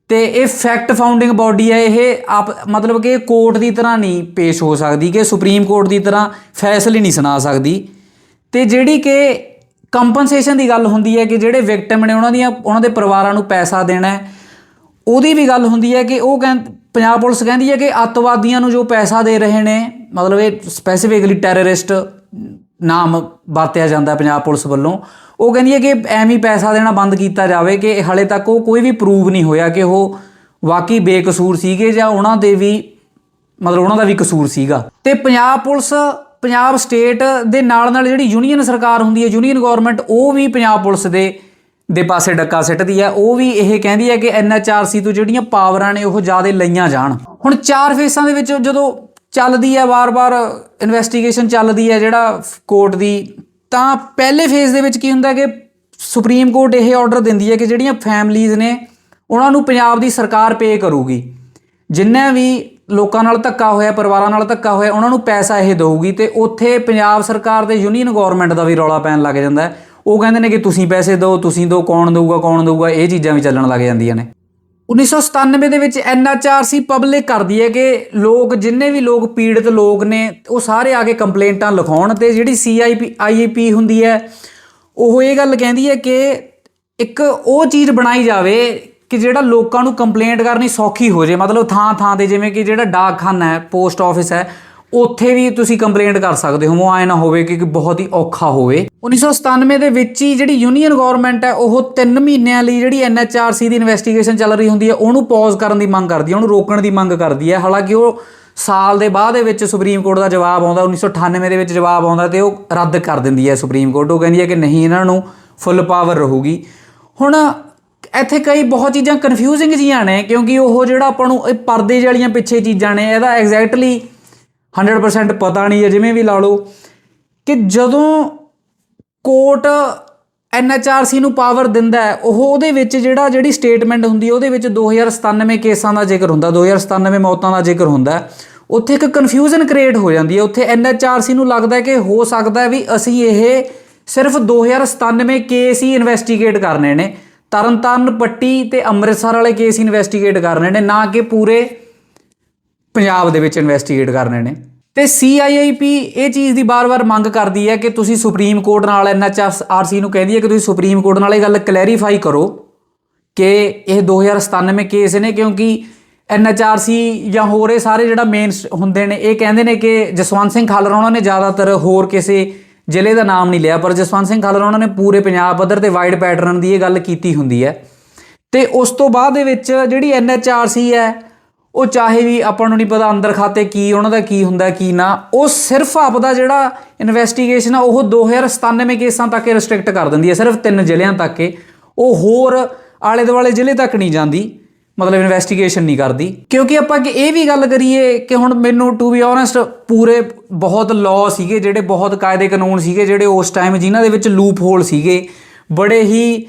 ਤੇ ਇਹ ਫੈਕਟ ਫਾਊਂਡਿੰਗ ਬਾਡੀ ਹੈ, ਇਹ ਆਪ, ਮਤਲਬ ਕਿ ਕੋਰਟ ਦੀ ਤਰ੍ਹਾਂ ਨਹੀਂ ਪੇਸ਼ ਹੋ ਸਕਦੀ ਕਿ ਸੁਪਰੀਮ ਕੋਰਟ ਦੀ ਤਰ੍ਹਾਂ ਫੈਸਲੇ ਨਹੀਂ ਸੁਣਾ ਸਕਦੀ। ਤੇ ਜਿਹੜੀ ਕਿ ਕੰਪਨਸੇਸ਼ਨ ਦੀ ਗੱਲ ਹੁੰਦੀ ਹੈ ਕਿ ਜਿਹੜੇ ਵਿਕਟਮ ਨੇ ਉਹਨਾਂ ਦੀਆਂ, ਉਹਨਾਂ ਦੇ ਪਰਿਵਾਰਾਂ ਨੂੰ ਪੈਸਾ ਦੇਣਾ ਹੈ, ਉਹਦੀ ਵੀ ਗੱਲ ਹੁੰਦੀ ਹੈ ਕਿ ਉਹ ਕਹਿੰ, ਪੰਜਾਬ ਪੁਲਿਸ ਕਹਿੰਦੀ ਹੈ ਕਿ ਅੱਤਵਾਦੀਆਂ ਨੂੰ ਜੋ ਪੈਸਾ ਦੇ ਰਹੇ ਨੇ, ਮਤਲਬ ਇਹ ਸਪੈਸੀਫਿਕਲੀ ਟੈਰਰਿਸਟ ਨਾਮ ਵਰਤਿਆ ਜਾਂਦਾ ਪੰਜਾਬ ਪੁਲਿਸ ਵੱਲੋਂ ਉਹ ਕਹਿੰਦੀ ਹੈ ਕਿ ਐਵੇਂ ਪੈਸਾ ਦੇਣਾ ਬੰਦ ਕੀਤਾ ਜਾਵੇ ਕਿ ਹਲੇ ਤੱਕ ਉਹ ਕੋਈ ਵੀ ਪ੍ਰੂਵ ਨਹੀਂ ਹੋਇਆ ਕਿ ਉਹ ਵਾਕਈ ਬੇਕਸੂਰ ਸੀਗੇ ਜਾਂ ਉਹਨਾਂ ਦੇ ਵੀ, ਮਤਲਬ ਉਹਨਾਂ ਦਾ ਵੀ ਕਸੂਰ ਸੀਗਾ। ਤੇ ਪੰਜਾਬ ਪੁਲਿਸ, ਪੰਜਾਬ ਸਟੇਟ ਦੇ ਨਾਲ ਨਾਲ ਜਿਹੜੀ ਯੂਨੀਅਨ ਸਰਕਾਰ ਹੁੰਦੀ ਹੈ ਯੂਨੀਅਨ ਗਵਰਨਮੈਂਟ ਉਹ ਵੀ ਪੰਜਾਬ ਪੁਲਿਸ ਦੇ ਦੇ ਪਾਸੇ ਡੱਕਾ ਸਿੱਟਦੀ ਹੈ। ਉਹ ਵੀ ਇਹ ਕਹਿੰਦੀ ਹੈ ਕਿ ਐਨਐਚਆਰਸੀ ਤੋਂ ਜਿਹੜੀਆਂ ਪਾਵਰਾਂ ਨੇ, ਉਹ ਜ਼ਿਆਦਾ ਲਈਆਂ ਜਾਣ। ਹੁਣ ਚਾਰ ਫੇਸਾਂ ਦੇ ਵਿੱਚ ਜਦੋਂ ਚੱਲਦੀ ਹੈ, ਵਾਰ-ਵਾਰ ਇਨਵੈਸਟੀਗੇਸ਼ਨ ਚੱਲਦੀ ਹੈ, ਜਿਹੜਾ ਕੋਰਟ ਦੀ ਤਾਂ ਪਹਿਲੇ ਫੇਜ਼ ਦੇ ਵਿੱਚ ਕੀ ਹੁੰਦਾ ਕਿ ਸੁਪਰੀਮ ਕੋਰਟ ਇਹ ਆਰਡਰ ਦਿੰਦੀ ਹੈ ਕਿ ਜਿਹੜੀਆਂ ਫੈਮਲੀਆਂ ਨੇ, ਉਹਨਾਂ ਨੂੰ ਪੰਜਾਬ ਦੀ ਸਰਕਾਰ ਪੇ ਕਰੂਗੀ। ਜਿੰਨੇ ਵੀ ਲੋਕਾਂ ਨਾਲ ਧੱਕਾ ਹੋਇਆ, ਪਰਿਵਾਰਾਂ ਨਾਲ ਧੱਕਾ ਹੋਇਆ, ਉਹਨਾਂ ਨੂੰ ਪੈਸਾ ਇਹ ਦੇਊਗੀ ਤੇ ਉੱਥੇ ਪੰਜਾਬ ਸਰਕਾਰ ਤੇ ਯੂਨੀਅਨ ਗਵਰਨਮੈਂਟ ਦਾ ਵੀ ਰੌਲਾ ਪੈਣ ਲੱਗ ਜਾਂਦਾ ਉਹ ਕਹਿੰਦੇ ਨੇ ਕਿ ਤੁਸੀਂ ਪੈਸੇ ਦਿਓ, ਤੁਸੀਂ ਦਿਓ, ਕੌਣ ਦੇਊਗਾ ਕੌਣ ਦੇਊਗਾ, ਇਹ ਚੀਜ਼ਾਂ ਵੀ ਚੱਲਣ ਲੱਗ ਜਾਂਦੀਆਂ ਨੇ। 1997 ਦੇ ਵਿੱਚ ਐਨਐਚਆਰਸੀ ਪਬਲਿਕ ਕਰਦੀ ਹੈ ਕਿ ਲੋਕ, ਜਿੰਨੇ ਵੀ ਲੋਕ ਪੀੜਤ ਲੋਕ ਨੇ, ਉਹ ਸਾਰੇ ਆ ਕੇ ਕੰਪਲੇਂਟਾਂ ਲਿਖਾਉਣ ਤੇ ਜਿਹੜੀ ਸੀਆਈਪੀ ਆਈਏਪੀ ਹੁੰਦੀ ਹੈ, ਉਹ ਇਹ ਗੱਲ ਕਹਿੰਦੀ ਹੈ ਕਿ ਇੱਕ ਉਹ ਚੀਜ਼ ਬਣਾਈ ਜਾਵੇ ਕਿ ਜਿਹੜਾ ਲੋਕਾਂ ਨੂੰ ਕੰਪਲੇਂਟ ਕਰਨੀ ਸੌਖੀ ਹੋ ਜੇ ਮਤਲਬ ਥਾਂ ਥਾਂ ਤੇ ਜਿਵੇਂ ਕਿ ਜਿਹੜਾ ਡਾਕਖਾਨਾ ਹੈ, ਪੋਸਟ ਆਫਿਸ ਹੈ ਉੱਥੇ ਵੀ ਤੁਸੀਂ ਕੰਪਲੇਂਟ ਕਰ ਸਕਦੇ ਹੋ ਉਹ ਐ ਨਾ ਹੋਵੇ ਕਿ ਬਹੁਤ ਹੀ ਔਖਾ ਹੋਵੇ। 1997 ਦੇ ਵਿੱਚ ਹੀ ਜਿਹੜੀ ਯੂਨੀਅਨ ਗਵਰਨਮੈਂਟ ਹੈ, ਉਹ 3 ਮਹੀਨਿਆਂ ਲਈ ਜਿਹੜੀ ਐਨਐਚਆਰਸੀ ਦੀ ਇਨਵੈਸਟੀਗੇਸ਼ਨ ਚੱਲ ਰਹੀ ਹੁੰਦੀ ਹੈ, ਉਹਨੂੰ ਪੌਜ਼ ਕਰਨ ਦੀ ਮੰਗ ਕਰਦੀ ਹੈ, ਉਹਨੂੰ ਰੋਕਣ ਦੀ ਮੰਗ ਕਰਦੀ ਹੈ। ਹਾਲਾਂਕਿ ਉਹ ਸਾਲ ਦੇ ਬਾਅਦ ਦੇ ਵਿੱਚ ਸੁਪਰੀਮ ਕੋਰਟ ਦਾ ਜਵਾਬ ਆਉਂਦਾ 1998 ਦੇ ਵਿੱਚ ਜਵਾਬ ਆਉਂਦਾ ਤੇ ਉਹ ਰੱਦ ਕਰ ਦਿੰਦੀ ਹੈ ਸੁਪਰੀਮ ਕੋਰਟ। ਉਹ ਕਹਿੰਦੀ ਹੈ ਕਿ ਨਹੀਂ, ਇਹਨਾਂ ਨੂੰ ਫੁੱਲ ਪਾਵਰ ਰਹੂਗੀ। ਹੁਣ ਇੱਥੇ ਕਈ ਬਹੁਤ ਚੀਜ਼ਾਂ ਕਨਫਿਊਜ਼ਿੰਗ ਜੀਆਂ ਨੇ, ਕਿਉਂਕਿ ਉਹ ਜਿਹੜਾ ਆਪਾਂ ਨੂੰ ਇਹ ਪਰਦੇ ਜਿਹੜੀਆਂ ਪਿੱਛੇ ਚੀਜ਼ਾਂ ਨੇ, ਇਹਦਾ ਐਗਜ਼ੈਕਟਲੀ 100% ਪਤਾ ਨਹੀਂ ਹੈ, ਜਿਵੇਂ ਵੀ ਲਾ ਲਓ ਕਿ ਜਦੋਂ ਕੋਰਟ ਐਨਐਚਆਰਸੀ ਨੂੰ ਪਾਵਰ ਦਿੰਦਾ ਹੈ, ਉਹ ਉਹਦੇ ਵਿੱਚ ਜਿਹੜਾ, ਜਿਹੜੀ ਸਟੇਟਮੈਂਟ ਹੁੰਦੀ ਹੈ, ਉਹਦੇ ਵਿੱਚ 2097 ਕੇਸਾਂ ਦਾ ਜ਼ਿਕਰ ਹੁੰਦਾ 2097 ਮੌਤਾਂ ਦਾ ਜ਼ਿਕਰ ਹੁੰਦਾ ਉੱਥੇ ਇੱਕ ਕਨਫਿਊਜ਼ਨ ਕ੍ਰੀਏਟ ਹੋ ਜਾਂਦੀ ਹੈ, ਉੱਥੇ ਐਨਐਚਆਰਸੀ ਨੂੰ ਲੱਗਦਾ ਕਿ ਹੋ ਸਕਦਾ ਵੀ ਅਸੀਂ ਇਹ ਸਿਰਫ 2097 ਕੇਸ ਹੀ ਇਨਵੈਸਟੀਗੇਟ ਕਰਨੇ ਨੇ, ਤਰਨਤਾਰਨ ਪੱਟੀ ਤੇ ਅੰਮ੍ਰਿਤਸਰ ਵਾਲੇ ਕੇਸ ਇਨਵੈਸਟੀਗੇਟ ਕਰਨੇ ਨੇ, ਨਾ ਕਿ ਪੂਰੇ ਪੰਜਾਬ ਦੇ ਵਿੱਚ ਇਨਵੈਸਟੀਗੇਟ ਕਰਨੇ ਨੇ। ਤੇ CIIP ਇਹ ਚੀਜ਼ ਦੀ ਬਾਰ-ਬਾਰ ਮੰਗ ਕਰਦੀ ਹੈ ਕਿ ਤੁਸੀਂ ਸੁਪਰੀਮ ਕੋਰਟ ਨਾਲ NHRC ਨੂੰ ਕਹਿੰਦੀ ਹੈ ਕਿ ਤੁਸੀਂ ਸੁਪਰੀਮ ਕੋਰਟ ਨਾਲ ਇਹ ਗੱਲ ਕਲੈਰੀਫਾਈ ਕਰੋ ਕਿ ਇਹ 2097 ਕੇਸ ਨੇ ਕਿਉਂਕਿ NHRC ਜਾਂ ਹੋਰ ਇਹ ਸਾਰੇ ਜਿਹੜਾ ਮੇਨ ਹੁੰਦੇ ਨੇ, ਇਹ ਕਹਿੰਦੇ ਨੇ ਕਿ ਜਸਵੰਤ ਸਿੰਘ ਖਾਲਰ ਉਹਨਾਂ ਨੇ ਜ਼ਿਆਦਾਤਰ ਹੋਰ ਕਿਸੇ ਜ਼ਿਲ੍ਹੇ ਦਾ ਨਾਮ ਨਹੀਂ ਲਿਆ, ਪਰ ਜਸਵੰਤ ਸਿੰਘ ਖਾਲੜਾ ਉਹਨਾਂ ਨੇ ਪੂਰੇ ਪੰਜਾਬ ਪੱਧਰ ਤੇ ਵਾਈਡ ਪੈਟਰਨ ਦੀ ਇਹ ਗੱਲ ਕੀਤੀ ਹੁੰਦੀ ਹੈ। ਤੇ ਉਸ ਤੋਂ ਬਾਅਦ ਦੇ ਵਿੱਚ ਜਿਹੜੀ ਐਨਐਚਆਰਸੀ ਹੈ ਉਹ ਚਾਹੇ ਵੀ ਆਪਾਂ ਨੂੰ ਨਹੀਂ ਪਤਾ ਅੰਦਰ ਖਾਤੇ ਕੀ, ਉਹਨਾਂ ਦਾ ਕੀ ਹੁੰਦਾ, ਕੀ ਨਾ, ਉਹ ਸਿਰਫ ਆਪਦਾ ਜਿਹੜਾ ਇਨਵੈਸਟੀਗੇਸ਼ਨ ਆ, ਉਹ 2097 ਕੇਸਾਂ ਤੱਕ ਰਿਸਟ੍ਰਿਕਟ ਕਰ ਦਿੰਦੀ ਹੈ, ਸਿਰਫ ਤਿੰਨ ਜ਼ਿਲ੍ਹਿਆਂ ਤੱਕ ਹੀ। ਉਹ ਹੋਰ ਆਲੇ ਦੁਆਲੇ ਜ਼ਿਲ੍ਹੇ ਤੱਕ ਨਹੀਂ ਜਾਂਦੀ, ਮਤਲਬ ਇਨਵੈਸਟੀਗੇਸ਼ਨ ਨਹੀਂ ਕਰਦੀ ਕਿਉਂਕਿ ਆਪਾਂ ਕਿ ਇਹ ਵੀ ਗੱਲ ਕਰੀਏ ਕਿ ਹੁਣ ਮੈਨੂੰ ਟੂ ਬੀ ਓਨੈਸਟ ਪੂਰੇ ਬਹੁਤ ਲਾਅ ਸੀਗੇ, ਜਿਹੜੇ ਬਹੁਤ ਕਾਇਦੇ ਕਾਨੂੰਨ ਸੀਗੇ, ਜਿਹੜੇ ਉਸ ਟਾਈਮ ਜਿਨ੍ਹਾਂ ਦੇ ਵਿੱਚ ਲੂਪ ਹੋਲ ਸੀਗੇ, ਬੜੇ ਹੀ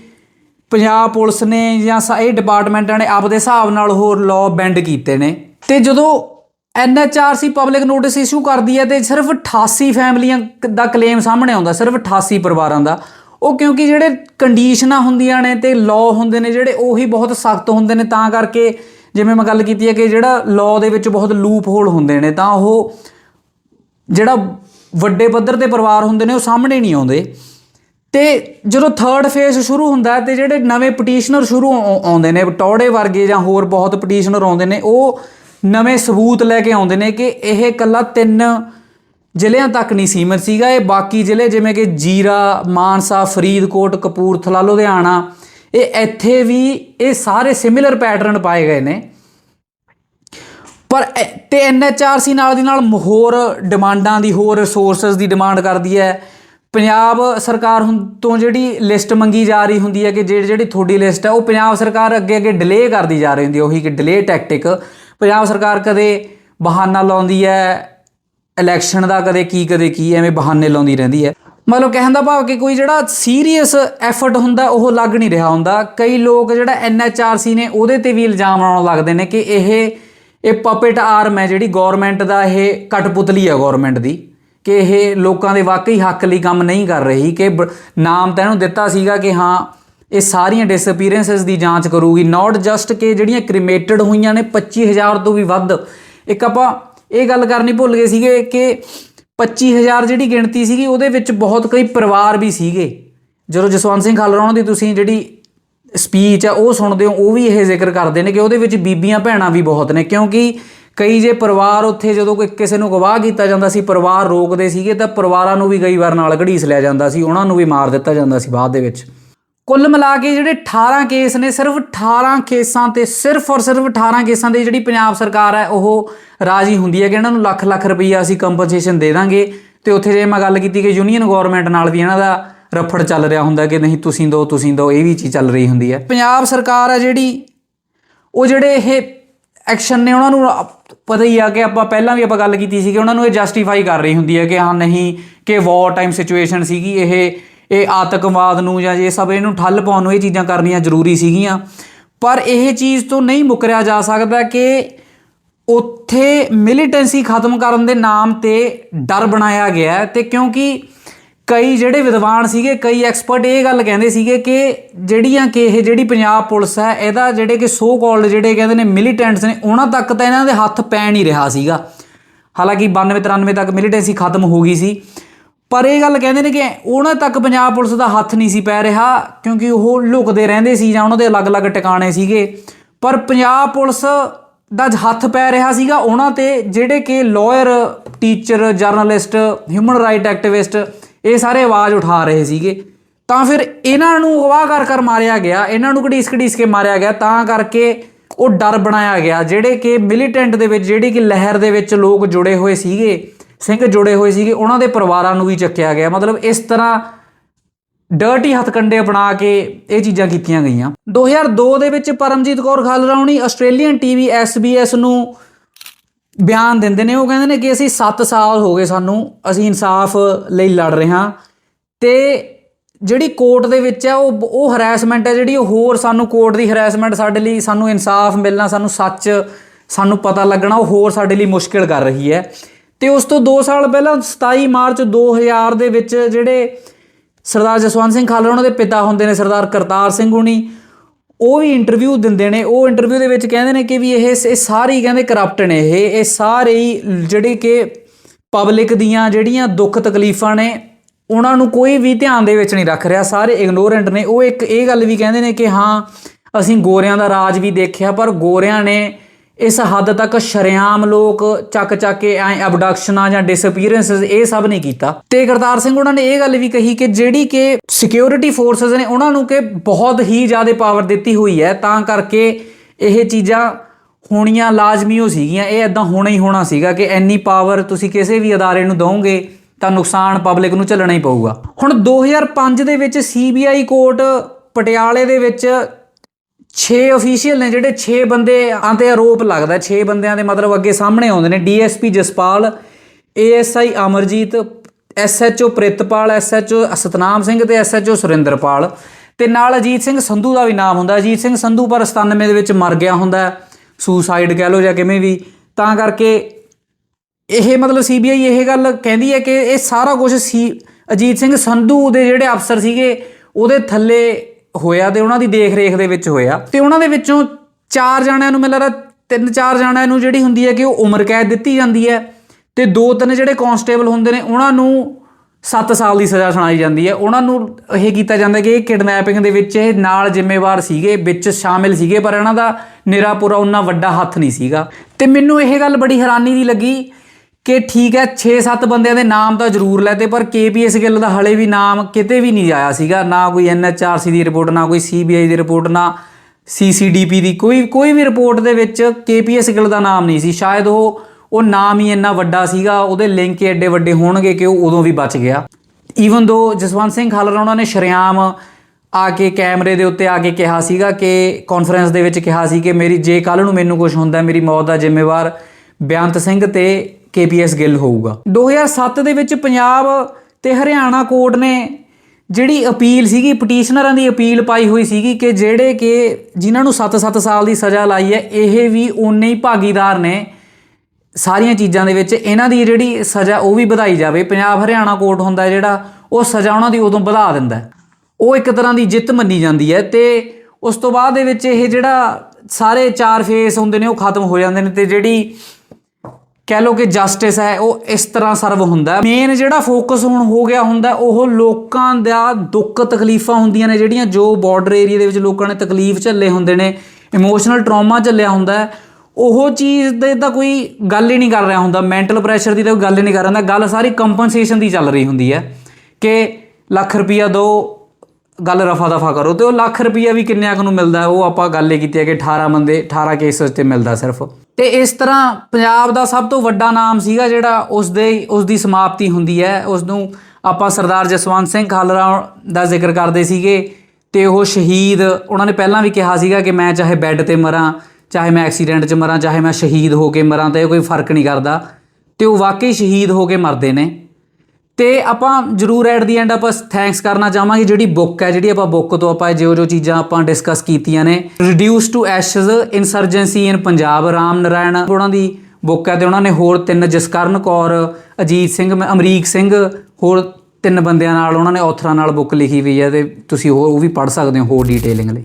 ਪੰਜਾਬ ਪੁਲਿਸ ਨੇ ਜਾਂ ਸਾ- ਇਹ ਡਿਪਾਰਟਮੈਂਟਾਂ ਨੇ ਆਪਦੇ ਹਿਸਾਬ ਨਾਲ ਹੋਰ ਲਾਅ ਬੈਂਡ ਕੀਤੇ ਨੇ। ਤੇ ਜਦੋਂ ਐਨਐਚਆਰਸੀ ਪਬਲਿਕ ਨੋਟਿਸ ਇਸ਼ੂ ਕਰਦੀ ਹੈ ਤੇ ਸਿਰਫ 88 ਫੈਮਲੀਆਂ ਦਾ ਕਲੇਮ ਸਾਹਮਣੇ ਆਉਂਦਾ, ਸਿਰਫ 88 ਪਰਿਵਾਰਾਂ ਦਾ। ਉਹ ਕਿਉਂਕਿ ਜਿਹੜੇ ਕੰਡੀਸ਼ਨਾਂ ਹੁੰਦੀਆਂ ਨੇ ਤੇ ਲਾਅ ਹੁੰਦੇ ਨੇ ਜਿਹੜੇ ਉਹੀ ਬਹੁਤ ਸਖਤ ਹੁੰਦੇ ਨੇ, ਤਾਂ ਕਰਕੇ ਜਿਵੇਂ ਮੈਂ ਗੱਲ ਕੀਤੀ ਹੈ ਕਿ ਜਿਹੜਾ ਲਾਅ ਦੇ ਵਿੱਚ ਬਹੁਤ ਲੂਪ ਹੋਲ ਹੁੰਦੇ ਨੇ, ਤਾਂ ਉਹ ਜਿਹੜਾ ਵੱਡੇ ਪੱਧਰ ਤੇ ਪਰਿਵਾਰ ਹੁੰਦੇ ਨੇ ਉਹ ਸਾਹਮਣੇ ਨਹੀਂ ਆਉਂਦੇ। ਤੇ ਜਦੋਂ ਥਰਡ ਫੇਸ ਸ਼ੁਰੂ ਹੁੰਦਾ ਹੈ ਤੇ ਜਿਹੜੇ ਨਵੇਂ ਪਟੀਸ਼ਨਰ ਸ਼ੁਰੂ ਆਉ- ਆਉਂਦੇ ਨੇ, ਟੌੜੇ ਵਰਗੇ ਜਾਂ ਹੋਰ ਬਹੁਤ ਪਟੀਸ਼ਨਰ ਆਉਂਦੇ ਨੇ, ਉਹ ਨਵੇਂ ਸਬੂਤ ਲੈ ਕੇ ਆਉਂਦੇ ਨੇ ਕਿ ਇਹ ਇਕੱਲਾ ਤਿੰਨ ਜ਼ਿਲ੍ਹਿਆਂ ਤੱਕ ਨਹੀਂ ਸੀਮਤ ਸੀਗਾ। ਇਹ ਬਾਕੀ ਜ਼ਿਲ੍ਹੇ ਜਿਵੇਂ ਕਿ ਜੀਰਾ, ਮਾਨਸਾ, ਫਰੀਦਕੋਟ, ਕਪੂਰਥਲਾ, ਲੁਧਿਆਣਾ, ਇਹ ਇੱਥੇ ਵੀ ਇਹ ਸਾਰੇ ਸਿਮਿਲਰ ਪੈਟਰਨ ਪਾਏ ਗਏ ਨੇ। ਪਰ ਐ- ਤੇ ਐਨਐਚਆਰਸੀ ਨਾਲ ਦੀ ਨਾਲ ਮ- ਹੋਰ ਡਿਮਾਂਡਾਂ ਦੀ, ਹੋਰ ਰਿਸੋਰਸਸ ਦੀ ਡਿਮਾਂਡ ਕਰਦੀ ਹੈ। ਪੰਜਾਬ ਸਰਕਾਰ ਹੁਣ ਤੋਂ ਜਿਹੜੀ ਲਿਸਟ ਮੰਗੀ ਜਾ ਰਹੀ ਹੁੰਦੀ ਹੈ ਕਿ ਜਿਹੜੀ ਜਿਹੜੀ ਤੁਹਾਡੀ ਲਿਸਟ ਹੈ, ਉਹ ਪੰਜਾਬ ਸਰਕਾਰ ਅੱਗੇ ਅੱਗੇ ਡਿਲੇ ਕਰਦੀ ਜਾ ਰਹੀ ਹੁੰਦੀ ਹੈ। ਉਹੀ ਕਿ ਡਿਲੇ ਟੈਕਟਿਕ ਪੰਜਾਬ ਸਰਕਾਰ ਕਦੇ ਬਹਾਨਾ ਲਾਉਂਦੀ ਹੈ ਇਲੈਕਸ਼ਨ ਦਾ ਕਦੇ ਕੀ ਕਦੇ ਕੀ, ਐਵੇਂ ਬਹਾਨੇ ਲਾਉਂਦੀ ਰਹਿੰਦੀ ਹੈ। ਮਤਲਬ ਕਹਿਣ ਦਾ ਭਾਵ ਕਿ ਕੋਈ ਜਿਹੜਾ ਸੀਰੀਅਸ ਐਫਰਟ ਹੁੰਦਾ, ਉਹ ਲੱਗ ਨਹੀਂ ਰਿਹਾ ਹੁੰਦਾ। ਕਈ ਲੋਕ ਜਿਹੜਾ ਐਨਐਚਆਰਸੀ ਨੇ, ਉਹਦੇ ਤੇ ਵੀ ਇਲਜ਼ਾਮ ਲਾਉਣ ਲੱਗਦੇ ਨੇ ਕਿ ਇਹ ਇਹ ਪਪੇਟ ਆਰਮ ਹੈ ਜਿਹੜੀ ਗਵਰਨਮੈਂਟ ਦਾ, ਇਹ ਕਟਪੁਤਲੀ ਹੈ ਗਵਰਨਮੈਂਟ ਦੀ। ਕਿ ਇਹ ਲੋਕਾਂ ਦੇ ਵਾਕਈ ਹੱਕ ਲਈ ਕੰਮ ਨਹੀਂ ਕਰ ਰਹੀ, ਕਿ ਬ- ਨਾਮ ਤਾਂ ਇਹਨੂੰ ਦਿੱਤਾ ਸੀਗਾ ਕਿ ਹਾਂ, ਇਹ ਸਾਰੀਆਂ ਡਿਸਅਪੀਅਰੈਂਸਸ ਦੀ ਜਾਂਚ ਕਰੂਗੀ। ਨਾਟ ਜਸਟ ਕਿ ਜਿਹੜੀਆਂ ਕ੍ਰੀਮੇਟਡ ਹੋਈਆਂ ਨੇ 25000 ਤੋਂ ਵੀ ਵੱਧ। ਇੱਕ ਆਪਾਂ ਇਹ ਗੱਲ ਕਰਨੀ ਭੁੱਲ ਗਏ ਸੀਗੇ ਕਿ 25000 ਜਿਹੜੀ ਗਿਣਤੀ ਸੀਗੀ, ਉਹਦੇ ਵਿੱਚ ਬਹੁਤ ਕਈ ਪਰਿਵਾਰ ਵੀ ਸੀਗੇ। ਜਦੋਂ ਜਸਵੰਤ ਸਿੰਘ ਖਾਲੜਾ ਉਹਨਾਂ ਦੀ ਤੁਸੀਂ ਜਿਹੜੀ ਸਪੀਚ ਆ, ਉਹ ਸੁਣਦੇ ਹੋ, ਉਹ ਵੀ ਇਹ ਜ਼ਿਕਰ ਕਰਦੇ ਨੇ ਕਿ ਉਹਦੇ ਵਿੱਚ ਬੀਬੀਆਂ ਭੈਣਾਂ ਵੀ ਬਹੁਤ ਨੇ, ਕਿਉਂਕਿ ਕਈ ਜੇ ਪਰਿਵਾਰ ਉੱਥੇ ਜਦੋਂ ਕੋਈ ਕਿਸੇ ਨੂੰ ਗਵਾਹ ਕੀਤਾ ਜਾਂਦਾ ਸੀ, ਪਰਿਵਾਰ ਰੋਕਦੇ ਸੀਗੇ, ਤਾਂ ਪਰਿਵਾਰਾਂ ਨੂੰ ਵੀ ਕਈ ਵਾਰ ਨਾਲ ਘੜੀਸ ਲਿਆ ਜਾਂਦਾ ਸੀ, ਉਹਨਾਂ ਨੂੰ ਵੀ ਮਾਰ ਦਿੱਤਾ ਜਾਂਦਾ ਸੀ ਬਾਅਦ ਦੇ ਵਿੱਚ। ਕੁੱਲ ਮਿਲਾ ਕੇ ਜਿਹੜੇ 18 ਕੇਸ ਨੇ, ਸਿਰਫ 18 ਕੇਸਾਂ ਤੇ ਸਿਰਫ ਔਰ ਸਿਰਫ 18 ਕੇਸਾਂ ਦੇ ਜਿਹੜੀ ਪੰਜਾਬ ਸਰਕਾਰ ਹੈ, ਉਹ ਰਾਜੀ ਹੁੰਦੀ ਹੈ ਕਿ ਇਹਨਾਂ ਨੂੰ ਲੱਖ ਲੱਖ ਰੁਪਈਆ ਅਸੀਂ ਕੰਪਨਸੇਸ਼ਨ ਦੇ ਦਾਂਗੇ। ਤੇ ਉੱਥੇ ਜੇ ਮੈਂ ਗੱਲ ਕੀਤੀ ਕਿ ਯੂਨੀਅਨ ਗਵਰਨਮੈਂਟ ਨਾਲ ਵੀ ਇਹਨਾਂ ਦਾ ਰਫੜ ਚੱਲ ਰਿਹਾ ਹੁੰਦਾ ਕਿ ਨਹੀਂ, ਤੁਸੀਂ ਦਿਓ ਤੁਸੀਂ ਦਿਓ ਇਹ ਵੀ ਚੀਜ਼ ਚੱਲ ਰਹੀ ਹੁੰਦੀ ਹੈ। ਪੰਜਾਬ ਸਰਕਾਰ ਹੈ ਜਿਹੜੀ, ਉਹ ਜਿਹੜੇ ਇਹ ਐਕਸ਼ਨ ਨੇ ਉਹਨਾਂ ਨੂੰ ਪਤਾ ਹੀ ਆ ਕਿ ਆਪਾਂ ਪਹਿਲਾਂ ਵੀ ਆਪਾਂ ਗੱਲ ਕੀਤੀ ਸੀ ਕਿ ਉਹਨਾਂ ਨੂੰ ਇਹ ਜਸਟੀਫਾਈ ਕਰ ਰਹੀ ਹੁੰਦੀ ਹੈ ਕਿ ਹਾਂ ਨਹੀਂ, ਕਿ ਵਾਰ ਟਾਈਮ ਸਿਚੁਏਸ਼ਨ ਸੀਗੀ, ਇਹ ਇਹ ਆਤੰਕਵਾਦ ਨੂੰ ਜਾਂ ਇਹ ਸਭ ਇਹਨੂੰ ਠੱਲ ਪਾਉਣ ਨੂੰ ਇਹ ਚੀਜ਼ਾਂ ਕਰਨੀਆਂ ਜ਼ਰੂਰੀ ਸੀਗੀਆਂ। ਪਰ ਇਹ ਚੀਜ਼ ਤੋਂ ਨਹੀਂ ਮੁਕਰਿਆ ਜਾ ਸਕਦਾ ਕਿ ਉੱਥੇ ਮਿਲੀਟੈਂਸੀ ਖਤਮ ਕਰਨ ਦੇ ਨਾਮ ਤੇ ਡਰ ਬਣਾਇਆ ਗਿਆ ਹੈ ਤੇ ਕਿਉਂਕਿ ਕਈ ਜਿਹੜੇ ਵਿਦਵਾਨ ਸੀਗੇ, ਕਈ ਐਕਸਪਰਟ ਇਹ ਗੱਲ ਕਹਿੰਦੇ ਸੀਗੇ ਕਿ ਜਿਹੜੀਆਂ ਕਿ ਇਹ ਜਿਹੜੀ ਪੰਜਾਬ ਪੁਲਿਸ ਹੈ, ਇਹਦਾ ਜਿਹੜੇ ਕਿ ਸੋ ਕਾਲਡ ਜਿਹੜੇ ਕਹਿੰਦੇ ਨੇ ਮਿਲੀਟੈਂਟਸ ਨੇ, ਉਹਨਾਂ ਤੱਕ ਤਾਂ ਇਹਨਾਂ ਦੇ ਹੱਥ ਪੈ ਨਹੀਂ ਰਿਹਾ ਸੀਗਾ। ਹਾਲਾਂਕਿ 92 93 ਤੱਕ ਮਿਲੀਟੈਂਸੀ ਖਤਮ ਹੋ ਗਈ ਸੀ। ਪਰ ਇਹ ਗੱਲ ਕਹਿੰਦੇ ਨੇ ਕਿ ਉਹਨਾਂ ਤੱਕ ਪੰਜਾਬ ਪੁਲਿਸ ਦਾ ਹੱਥ ਨਹੀਂ ਸੀ ਪੈ ਰਿਹਾ, ਕਿਉਂਕਿ ਉਹ ਲੁਕਦੇ ਰਹਿੰਦੇ ਸੀ ਜਾਂ ਉਹਨਾਂ ਦੇ ਅਲੱਗ-ਅਲੱਗ ਟਿਕਾਣੇ ਸੀਗੇ। ਪਰ ਪੰਜਾਬ ਪੁਲਿਸ ਦਾ ਹੱਥ ਪੈ ਰਿਹਾ ਸੀਗਾ, ਉਹਨਾਂ ਤੇ ਜਿਹੜੇ ਕਿ lawyer teacher journalist human right activist ਇਹ ਸਾਰੇ ਆਵਾਜ਼ ਉਠਾ ਰਹੇ ਸੀਗੇ। ਤਾਂ ਫਿਰ ਇਹਨਾਂ ਨੂੰ ਅਗਵਾ ਕਰ ਕਰ ਮਾਰਿਆ ਗਿਆ, ਇਹਨਾਂ ਨੂੰ ਘੜੀਸ ਘੜੀਸ ਕੇ ਮਾਰਿਆ ਗਿਆ, ਤਾਂ ਕਰਕੇ ਉਹ ਡਰ ਬਣਾਇਆ ਗਿਆ, ਜਿਹੜੇ ਕਿ ਮਿਲੀਟੈਂਟ ਦੇ ਵਿੱਚ, ਜਿਹੜੀ ਕਿ ਲਹਿਰ ਦੇ ਵਿੱਚ ਲੋਕ ਜੁੜੇ ਹੋਏ ਸੀਗੇ, ਸਿੰਘ ਜੁੜੇ ਹੋਏ ਸੀਗੇ, ਉਹਨਾਂ ਦੇ ਪਰਿਵਾਰਾਂ ਨੂੰ ਵੀ ਚੱਕਿਆ ਗਿਆ। ਮਤਲਬ ਇਸ ਤਰ੍ਹਾਂ ਡਰਟੀ ਹੱਥਕੰਡੇ ਅਪਣਾ ਕੇ ਇਹ ਚੀਜ਼ਾਂ ਕੀਤੀਆਂ ਗਈਆਂ। 2002 ਦੇ ਵਿੱਚ ਪਰਮਜੀਤ ਕੌਰ ਖਾਲਰਾਉਣੀ ਆਸਟ੍ਰੇਲੀਅਨ ਟੀਵੀ SBS ਨੂੰ ਬਿਆਨ ਦਿੰਦੇ ਨੇ, ਉਹ ਕਹਿੰਦੇ ਨੇ ਕਿ ਅਸੀਂ 7 ਸਾਲ ਹੋ ਗਏ ਸਾਨੂੰ, ਅਸੀਂ ਇਨਸਾਫ ਲਈ ਲੜ ਰਹੇ ਹਾਂ। ਤੇ ਜਿਹੜੀ ਕੋਰਟ ਦੇ ਵਿੱਚ ਹੈ ਉਹ ਉਹ ਹਰੈਸਮੈਂਟ ਹੈ ਜਿਹੜੀ, ਉਹ ਹੋਰ ਸਾਨੂੰ ਕੋਰਟ ਦੀ ਹਰੈਸਮੈਂਟ ਸਾਡੇ ਲਈ, ਸਾਨੂੰ ਇਨਸਾਫ ਮਿਲਣਾ, ਸਾਨੂੰ ਸੱਚ, ਸਾਨੂੰ ਪਤਾ ਲੱਗਣਾ, ਉਹ ਹੋਰ ਸਾਡੇ ਲਈ ਮੁਸ਼ਕਿਲ ਕਰ ਰਹੀ ਹੈ। ਤੇ ਉਸ ਤੋਂ 2 ਸਾਲ ਪਹਿਲਾਂ 27 ਮਾਰਚ 2000 ਦੇ ਵਿੱਚ ਜਿਹੜੇ ਸਰਦਾਰ ਜਸਵੰਤ ਸਿੰਘ ਖਾਲੜਾ, ਉਹਨਾਂ ਦੇ ਪਿਤਾ ਹੁੰਦੇ ਨੇ ਸਰਦਾਰ ਕਰਤਾਰ ਸਿੰਘ ਹੁਣੀ ਉਹ ਵੀ ਇੰਟਰਵਿਊ ਦਿੰਦੇ ਨੇ, ਉਹ ਇੰਟਰਵਿਊ ਦੇ ਵਿੱਚ ਕਹਿੰਦੇ ਨੇ ਕਿ ਵੀ ਇਹ ਇਹ ਸਾਰੇ ਹੀ ਕਹਿੰਦੇ ਕਰਪਟ ਨੇ ਇਹ ਇਹ ਸਾਰੇ ਹੀ ਜਿਹੜੇ ਕਿ ਪਬਲਿਕ ਦੀਆਂ ਜਿਹੜੀਆਂ ਦੁੱਖ ਤਕਲੀਫਾਂ ਨੇ, ਉਹਨਾਂ ਨੂੰ ਕੋਈ ਵੀ ਧਿਆਨ ਦੇ ਵਿੱਚ ਨਹੀਂ ਰੱਖ ਰਿਹਾ, ਸਾਰੇ ਇਗਨੋਰੈਂਟ ਨੇ। ਉਹ ਇੱਕ ਇਹ ਗੱਲ ਵੀ ਕਹਿੰਦੇ ਨੇ ਕਿ ਹਾਂ, ਅਸੀਂ ਗੋਰਿਆਂ ਦਾ ਰਾਜ ਵੀ ਦੇਖਿਆ, ਪਰ ਗੋਰਿਆਂ ਨੇ ਇਸ ਹੱਦ ਤੱਕ ਸ਼ਰੇਆਮ ਲੋਕ ਚੱਕ ਚੱਕ ਕੇ ਐ ਅਬਡਕਸ਼ਨਾਂ ਜਾਂ ਡਿਸਅਪੀਅਰੈਂਸਸ ਇਹ ਸਭ ਨਹੀਂ ਕੀਤਾ। ਤੇ ਕਰਤਾਰ ਸਿੰਘ ਉਹਨਾਂ ਨੇ ਇਹ ਗੱਲ ਵੀ ਕਹੀ ਕਿ ਜਿਹੜੀ ਕਿ ਸਿਕਿਉਰਿਟੀ ਫੋਰਸਸ ਨੇ ਉਹਨਾਂ ਨੂੰ ਕਿ ਬਹੁਤ ਹੀ ਜ਼ਿਆਦਾ ਪਾਵਰ ਦਿੱਤੀ ਹੋਈ ਹੈ, ਤਾਂ ਕਰਕੇ ਇਹ ਚੀਜ਼ਾਂ ਹੋਣੀਆਂ ਲਾਜ਼ਮੀ ਹੋ ਸੀਗੀਆਂ। ਇਹ ਇਦਾਂ ਹੋਣਾ ਹੀ ਹੋਣਾ ਸੀਗਾ ਕਿ ਐਨੀ ਪਾਵਰ ਤੁਸੀਂ ਕਿਸੇ ਵੀ ਅਦਾਰੇ ਨੂੰ ਦੋਗੇ ਤਾਂ ਨੁਕਸਾਨ ਪਬਲਿਕ ਨੂੰ ਝੱਲਣਾ ਹੀ ਪਊਗਾ। ਹੁਣ 2005 ਦੇ ਵਿੱਚ ਸੀਬੀਆਈ ਕੋਰਟ ਪਟਿਆਲੇ ਦੇ ਵਿੱਚ 6 ਅਫੀਸ਼ੀਅਲ ਨੇ ਜਿਹੜੇ 6 ਬੰਦੇ ਤੇ ਆਰੋਪ ਲੱਗਦਾ 6 ਬੰਦਿਆਂ ਦੇ ਮਤਲਬ ਅੱਗੇ ਸਾਹਮਣੇ ਆਉਂਦੇ ਨੇ। DSP Jaspal ASI Amarjit SHO Pritpal SHO Satnam Singh ਤੇ ਐਸਐਚਓ ਸੁਰਿੰਦਰਪਾਲ। ਤੇ ਨਾਲ ਅਜੀਤ ਸਿੰਘ ਸੰਧੂ ਦਾ ਵੀ ਨਾਮ ਹੁੰਦਾ ਅਜੀਤ ਸਿੰਘ ਸੰਧੂ ਪਰ 97 ਦੇ ਵਿੱਚ ਮਰ ਗਿਆ ਹੁੰਦਾ ਸੁਸਾਈਡ ਕਹਿ ਲੋ ਜਾਂ ਕਿਵੇਂ ਵੀ। ਤਾਂ ਕਰਕੇ ਇਹ ਮਤਲਬ ਸੀਬੀਆਈ ਇਹ ਗੱਲ ਕਹਿੰਦੀ ਹੈ ਕਿ ਇਹ ਸਾਰਾ ਕੁਝ ਸੀ। ਅਜੀਤ ਸਿੰਘ ਸੰਧੂ ਦੇ ਜਿਹੜੇ ਅਫਸਰ ਸੀਗੇ, ਉਹਦੇ ਥੱਲੇ ਹੋਇਆ ਤੇ ਉਹਨਾਂ ਦੀ ਦੇਖ ਰੇਖ ਦੇ ਵਿੱਚ ਹੋਇਆ ਤੇ ਉਹਨਾਂ ਦੇ ਵਿੱਚੋਂ ਚਾਰ ਜਣਿਆਂ ਨੂੰ ਮੈਨੂੰ ਲੱਗਦਾ ਤਿੰਨ ਚਾਰ ਜਣਿਆਂ ਨੂੰ ਜਿਹੜੀ ਹੁੰਦੀ ਹੈ ਕਿ ਉਹ ਉਮਰ ਕੈਦ ਦਿੱਤੀ ਜਾਂਦੀ ਹੈ ਤੇ ਦੋ ਤਿੰਨ ਜਿਹੜੇ ਕਾਂਸਟੇਬਲ ਹੁੰਦੇ ਨੇ ਉਹਨਾਂ ਨੂੰ 7 ਸਾਲ ਦੀ ਸਜ਼ਾ ਸੁਣਾਈ ਜਾਂਦੀ ਹੈ। ਉਹਨਾਂ ਨੂੰ ਇਹ ਕੀਤਾ ਜਾਂਦਾ ਕਿ ਇਹ ਕਿਡਨੈਪਿੰਗ ਦੇ ਵਿੱਚ ਇਹ ਨਾਲ ਜ਼ਿੰਮੇਵਾਰ ਸੀਗੇ, ਵਿੱਚ ਸ਼ਾਮਿਲ ਸੀਗੇ, ਪਰ ਇਹਨਾਂ ਦਾ ਨਿਰਾਪੁਰਾ ਉਹਨਾਂ ਵੱਡਾ ਹੱਥ ਨਹੀਂ ਸੀਗਾ। ਤੇ ਮੈਨੂੰ ਇਹ ਗੱਲ ਬੜੀ ਹੈਰਾਨੀ ਦੀ ਲੱਗੀ ਕਿ ਠੀਕ ਹੈ 6-7 ਬੰਦਿਆਂ ਦੇ ਨਾਮ ਤਾਂ ਜ਼ਰੂਰ ਲੈਤੇ, ਪਰ ਕੇਪੀਐਸ ਗਿੱਲ ਦਾ ਹਲੇ ਵੀ ਨਾਮ ਕਿਤੇ ਵੀ ਨਹੀਂ ਆਇਆ ਸੀਗਾ। ਨਾ ਕੋਈ ਐਨਐਚਆਰਸੀ ਦੀ ਰਿਪੋਰਟ, ਨਾ ਕੋਈ ਸੀਬੀਆਈ ਦੀ ਰਿਪੋਰਟ, ਨਾ ਸੀਸੀਡੀਪੀ ਦੀ ਕੋਈ ਕੋਈ ਵੀ ਰਿਪੋਰਟ ਦੇ ਵਿੱਚ ਕੇਪੀਐਸ ਗਿੱਲ ਦਾ ਨਾਮ ਨਹੀਂ ਸੀ। ਸ਼ਾਇਦ ਉਹ ਉਹ ਨਾਮ ਹੀ ਇੰਨਾ ਵੱਡਾ ਸੀਗਾ, ਉਹਦੇ ਲਿੰਕ ਐਡੇ ਵੱਡੇ ਹੋਣਗੇ ਕਿ ਉਹ ਉਦੋਂ ਵੀ ਬਚ ਗਿਆ। ਈਵਨ ਦੋ ਜਸਵੰਤ ਸਿੰਘ ਖਾਲੜਾ ਉਹਨਾਂ ਨੇ ਸ਼ਰੇਆਮ ਆ ਕੇ ਕੈਮਰੇ ਦੇ ਉੱਤੇ ਆ ਕੇ ਕਿਹਾ ਸੀਗਾ ਕਿ ਕਾਨਫਰੰਸ ਦੇ ਵਿੱਚ ਕਿਹਾ ਸੀ ਕਿ ਮੇਰੀ, ਜੇ ਕੱਲ ਨੂੰ ਮੈਨੂੰ ਕੁਝ ਹੁੰਦਾ, ਮੇਰੀ ਮੌਤ ਦਾ ਜ਼ਿੰਮੇਵਾਰ ਬੇਅੰਤ ਸਿੰਘ ਤੇ ਕੇਪੀਐਸ ਗਿੱਲ ਹੋਊਗਾ। 2007 ਦੇ ਵਿੱਚ ਪੰਜਾਬ ਤੇ ਹਰਿਆਣਾ ਕੋਰਟ ਨੇ ਜਿਹੜੀ ਅਪੀਲ ਸੀਗੀ, ਪਟੀਸ਼ਨਰਾਂ ਦੀ ਅਪੀਲ ਪਾਈ ਹੋਈ ਸੀਗੀ ਕਿ ਜਿਹੜੇ ਕਿ ਜਿਨ੍ਹਾਂ ਨੂੰ 7-7 ਸਾਲ ਦੀ ਸਜ਼ਾ ਲਾਈ ਹੈ, ਇਹ ਵੀ ਓਨੇ ਹੀ ਭਾਗੀਦਾਰ ਨੇ ਸਾਰੀਆਂ ਚੀਜ਼ਾਂ ਦੇ ਵਿੱਚ। ਇਹਨਾਂ ਦੀ ਜਿਹੜੀ ਸਜ਼ਾ ਉਹ ਵੀ ਵਧਾਈ ਜਾਵੇ। ਪੰਜਾਬ ਹਰਿਆਣਾ ਕੋਰਟ ਹੁੰਦਾ ਜਿਹੜਾ, ਉਹ ਸਜ਼ਾ ਉਹਨਾਂ ਦੀ ਉਦੋਂ ਵਧਾ ਦਿੰਦਾ ਉਹ ਇੱਕ ਤਰ੍ਹਾਂ ਦੀ ਜਿੱਤ ਮੰਨੀ ਜਾਂਦੀ ਹੈ ਤੇ ਉਸ ਤੋਂ ਬਾਅਦ ਦੇ ਵਿੱਚ ਇਹ ਜਿਹੜਾ ਸਾਰੇ ਚਾਰ ਫੇਸ ਹੁੰਦੇ ਨੇ, ਉਹ ਖਤਮ ਹੋ ਜਾਂਦੇ ਨੇ ਤੇ ਜਿਹੜੀ ਕਹਿ ਲੋ ਕਿ ਜਸਟਿਸ ਹੈ, ਉਹ ਇਸ ਤਰ੍ਹਾਂ ਸਰਵ ਹੁੰਦਾ ਮੇਨ ਜਿਹੜਾ ਫੋਕਸ ਹੁਣ ਹੋ ਗਿਆ ਹੁੰਦਾ ਉਹ ਲੋਕਾਂ ਦਾ ਦੁੱਖ ਤਕਲੀਫਾਂ ਹੁੰਦੀਆਂ ਨੇ, ਜਿਹੜੀਆਂ ਜੋ ਬਾਰਡਰ ਏਰੀਆ ਦੇ ਵਿੱਚ ਲੋਕਾਂ ਨੇ ਤਕਲੀਫ ਝੱਲੇ ਹੁੰਦੇ ਨੇ ਇਮੋਸ਼ਨਲ ਟਰਾਮਾ ਝੱਲਿਆ ਹੁੰਦਾ ਉਹ ਚੀਜ਼ ਦੇ ਤਾਂ ਕੋਈ ਗੱਲ ਹੀ ਨਹੀਂ ਕਰ ਰਿਹਾ ਹੁੰਦਾ ਮੈਂਟਲ ਪ੍ਰੈਸ਼ਰ ਦੀ ਤਾਂ ਕੋਈ ਗੱਲ ਹੀ ਨਹੀਂ ਕਰ ਰਿਹਾ ਗੱਲ ਸਾਰੀ ਕੰਪਨਸੇਸ਼ਨ ਦੀ ਚੱਲ ਰਹੀ ਹੁੰਦੀ ਹੈ ਕਿ ਲੱਖ ਰੁਪਈਆ ਦਿਓ ਗੱਲ ਰਫਾ ਦਫਾ ਕਰੋ, ਤੇ ਉਹ ਲੱਖ ਰੁਪਈਆ ਵੀ ਕਿੰਨਿਆਂ ਕੁ ਨੂੰ ਮਿਲਦਾ ਉਹ ਆਪਾਂ ਗੱਲ ਇਹ ਕੀਤੀ ਹੈ ਕਿ 18 ਬੰਦੇ 18 ਕੇਸਸ ਤੇ ਮਿਲਦਾ ਸਿਰਫ। ਤੇ ਇਸ ਤਰ੍ਹਾਂ ਪੰਜਾਬ ਦਾ ਸਭ ਤੋਂ ਵੱਡਾ ਨਾਮ ਸੀਗਾ ਜਿਹੜਾ ਉਸ ਦੇ ਉਸ ਦੀ ਸਮਾਪਤੀ ਹੁੰਦੀ ਹੈ। ਉਸ ਨੂੰ ਆਪਾਂ ਸਰਦਾਰ ਜਸਵੰਤ ਸਿੰਘ ਖਾਲਰਾ ਦਾ ਜ਼ਿਕਰ ਕਰਦੇ ਸੀਗੇ ਤੇ ਉਹ ਸ਼ਹੀਦ, ਉਹਨਾਂ ਨੇ ਪਹਿਲਾਂ ਵੀ ਕਿਹਾ ਸੀਗਾ ਕਿ ਮੈਂ ਚਾਹੇ ਬੈੱਡ ਤੇ ਮਰਾਂ, ਚਾਹੇ ਮੈਂ ਐਕਸੀਡੈਂਟ 'ਚ ਮਰਾਂ, ਚਾਹੇ ਮੈਂ ਸ਼ਹੀਦ ਹੋ ਕੇ ਮਰਾਂ, ਤਾਂ ਇਹ ਕੋਈ ਫ਼ਰਕ ਨਹੀਂ ਕਰਦਾ। ਤੇ ਉਹ ਵਾਕਈ ਸ਼ਹੀਦ ਹੋ ਕੇ ਮਰਦੇ ਨੇ। ਤੇ ਆਪਾਂ ਜਰੂਰ ਐਟ ਦੀ ਐਂਡ ਆਪਾਂ ਥੈਂਕਸ ਕਰਨਾ ਚਾਹਾਂਗੇ, ਜਿਹੜੀ ਬੁੱਕ ਹੈ, ਜਿਹੜੀ ਆਪਾਂ ਬੁੱਕ ਤੋਂ ਆਪਾਂ ਜੋ ਜੋ ਚੀਜ਼ਾਂ ਆਪਾਂ ਡਿਸਕਸ ਕੀਤੀਆਂ ਨੇ। Reduced to ashes insurgency in Punjab Ram Narayan ਉਹਨਾਂ ਦੀ ਬੁੱਕ ਹੈ ਤੇ ਉਹਨਾਂ ਨੇ ਹੋਰ ਤਿੰਨ, ਜਸਕਰਨ ਕੌਰ, ਅਜੀਤ ਸਿੰਘ, ਮ- ਅਮਰੀਕ ਸਿੰਘ, ਹੋਰ ਤਿੰਨ ਬੰਦਿਆਂ ਨਾਲ, ਉਹਨਾਂ ਨੇ ਆਥਰਾਂ ਨਾਲ ਬੁੱਕ ਲਿਖੀ ਹੋਈ ਹੈ ਤੇ ਤੁਸੀਂ ਉਹ ਉਹ ਵੀ ਪੜ੍ਹ ਸਕਦੇ ਹੋ ਹੋਰ ਡਿਟੇਲਿੰਗ ਲਈ।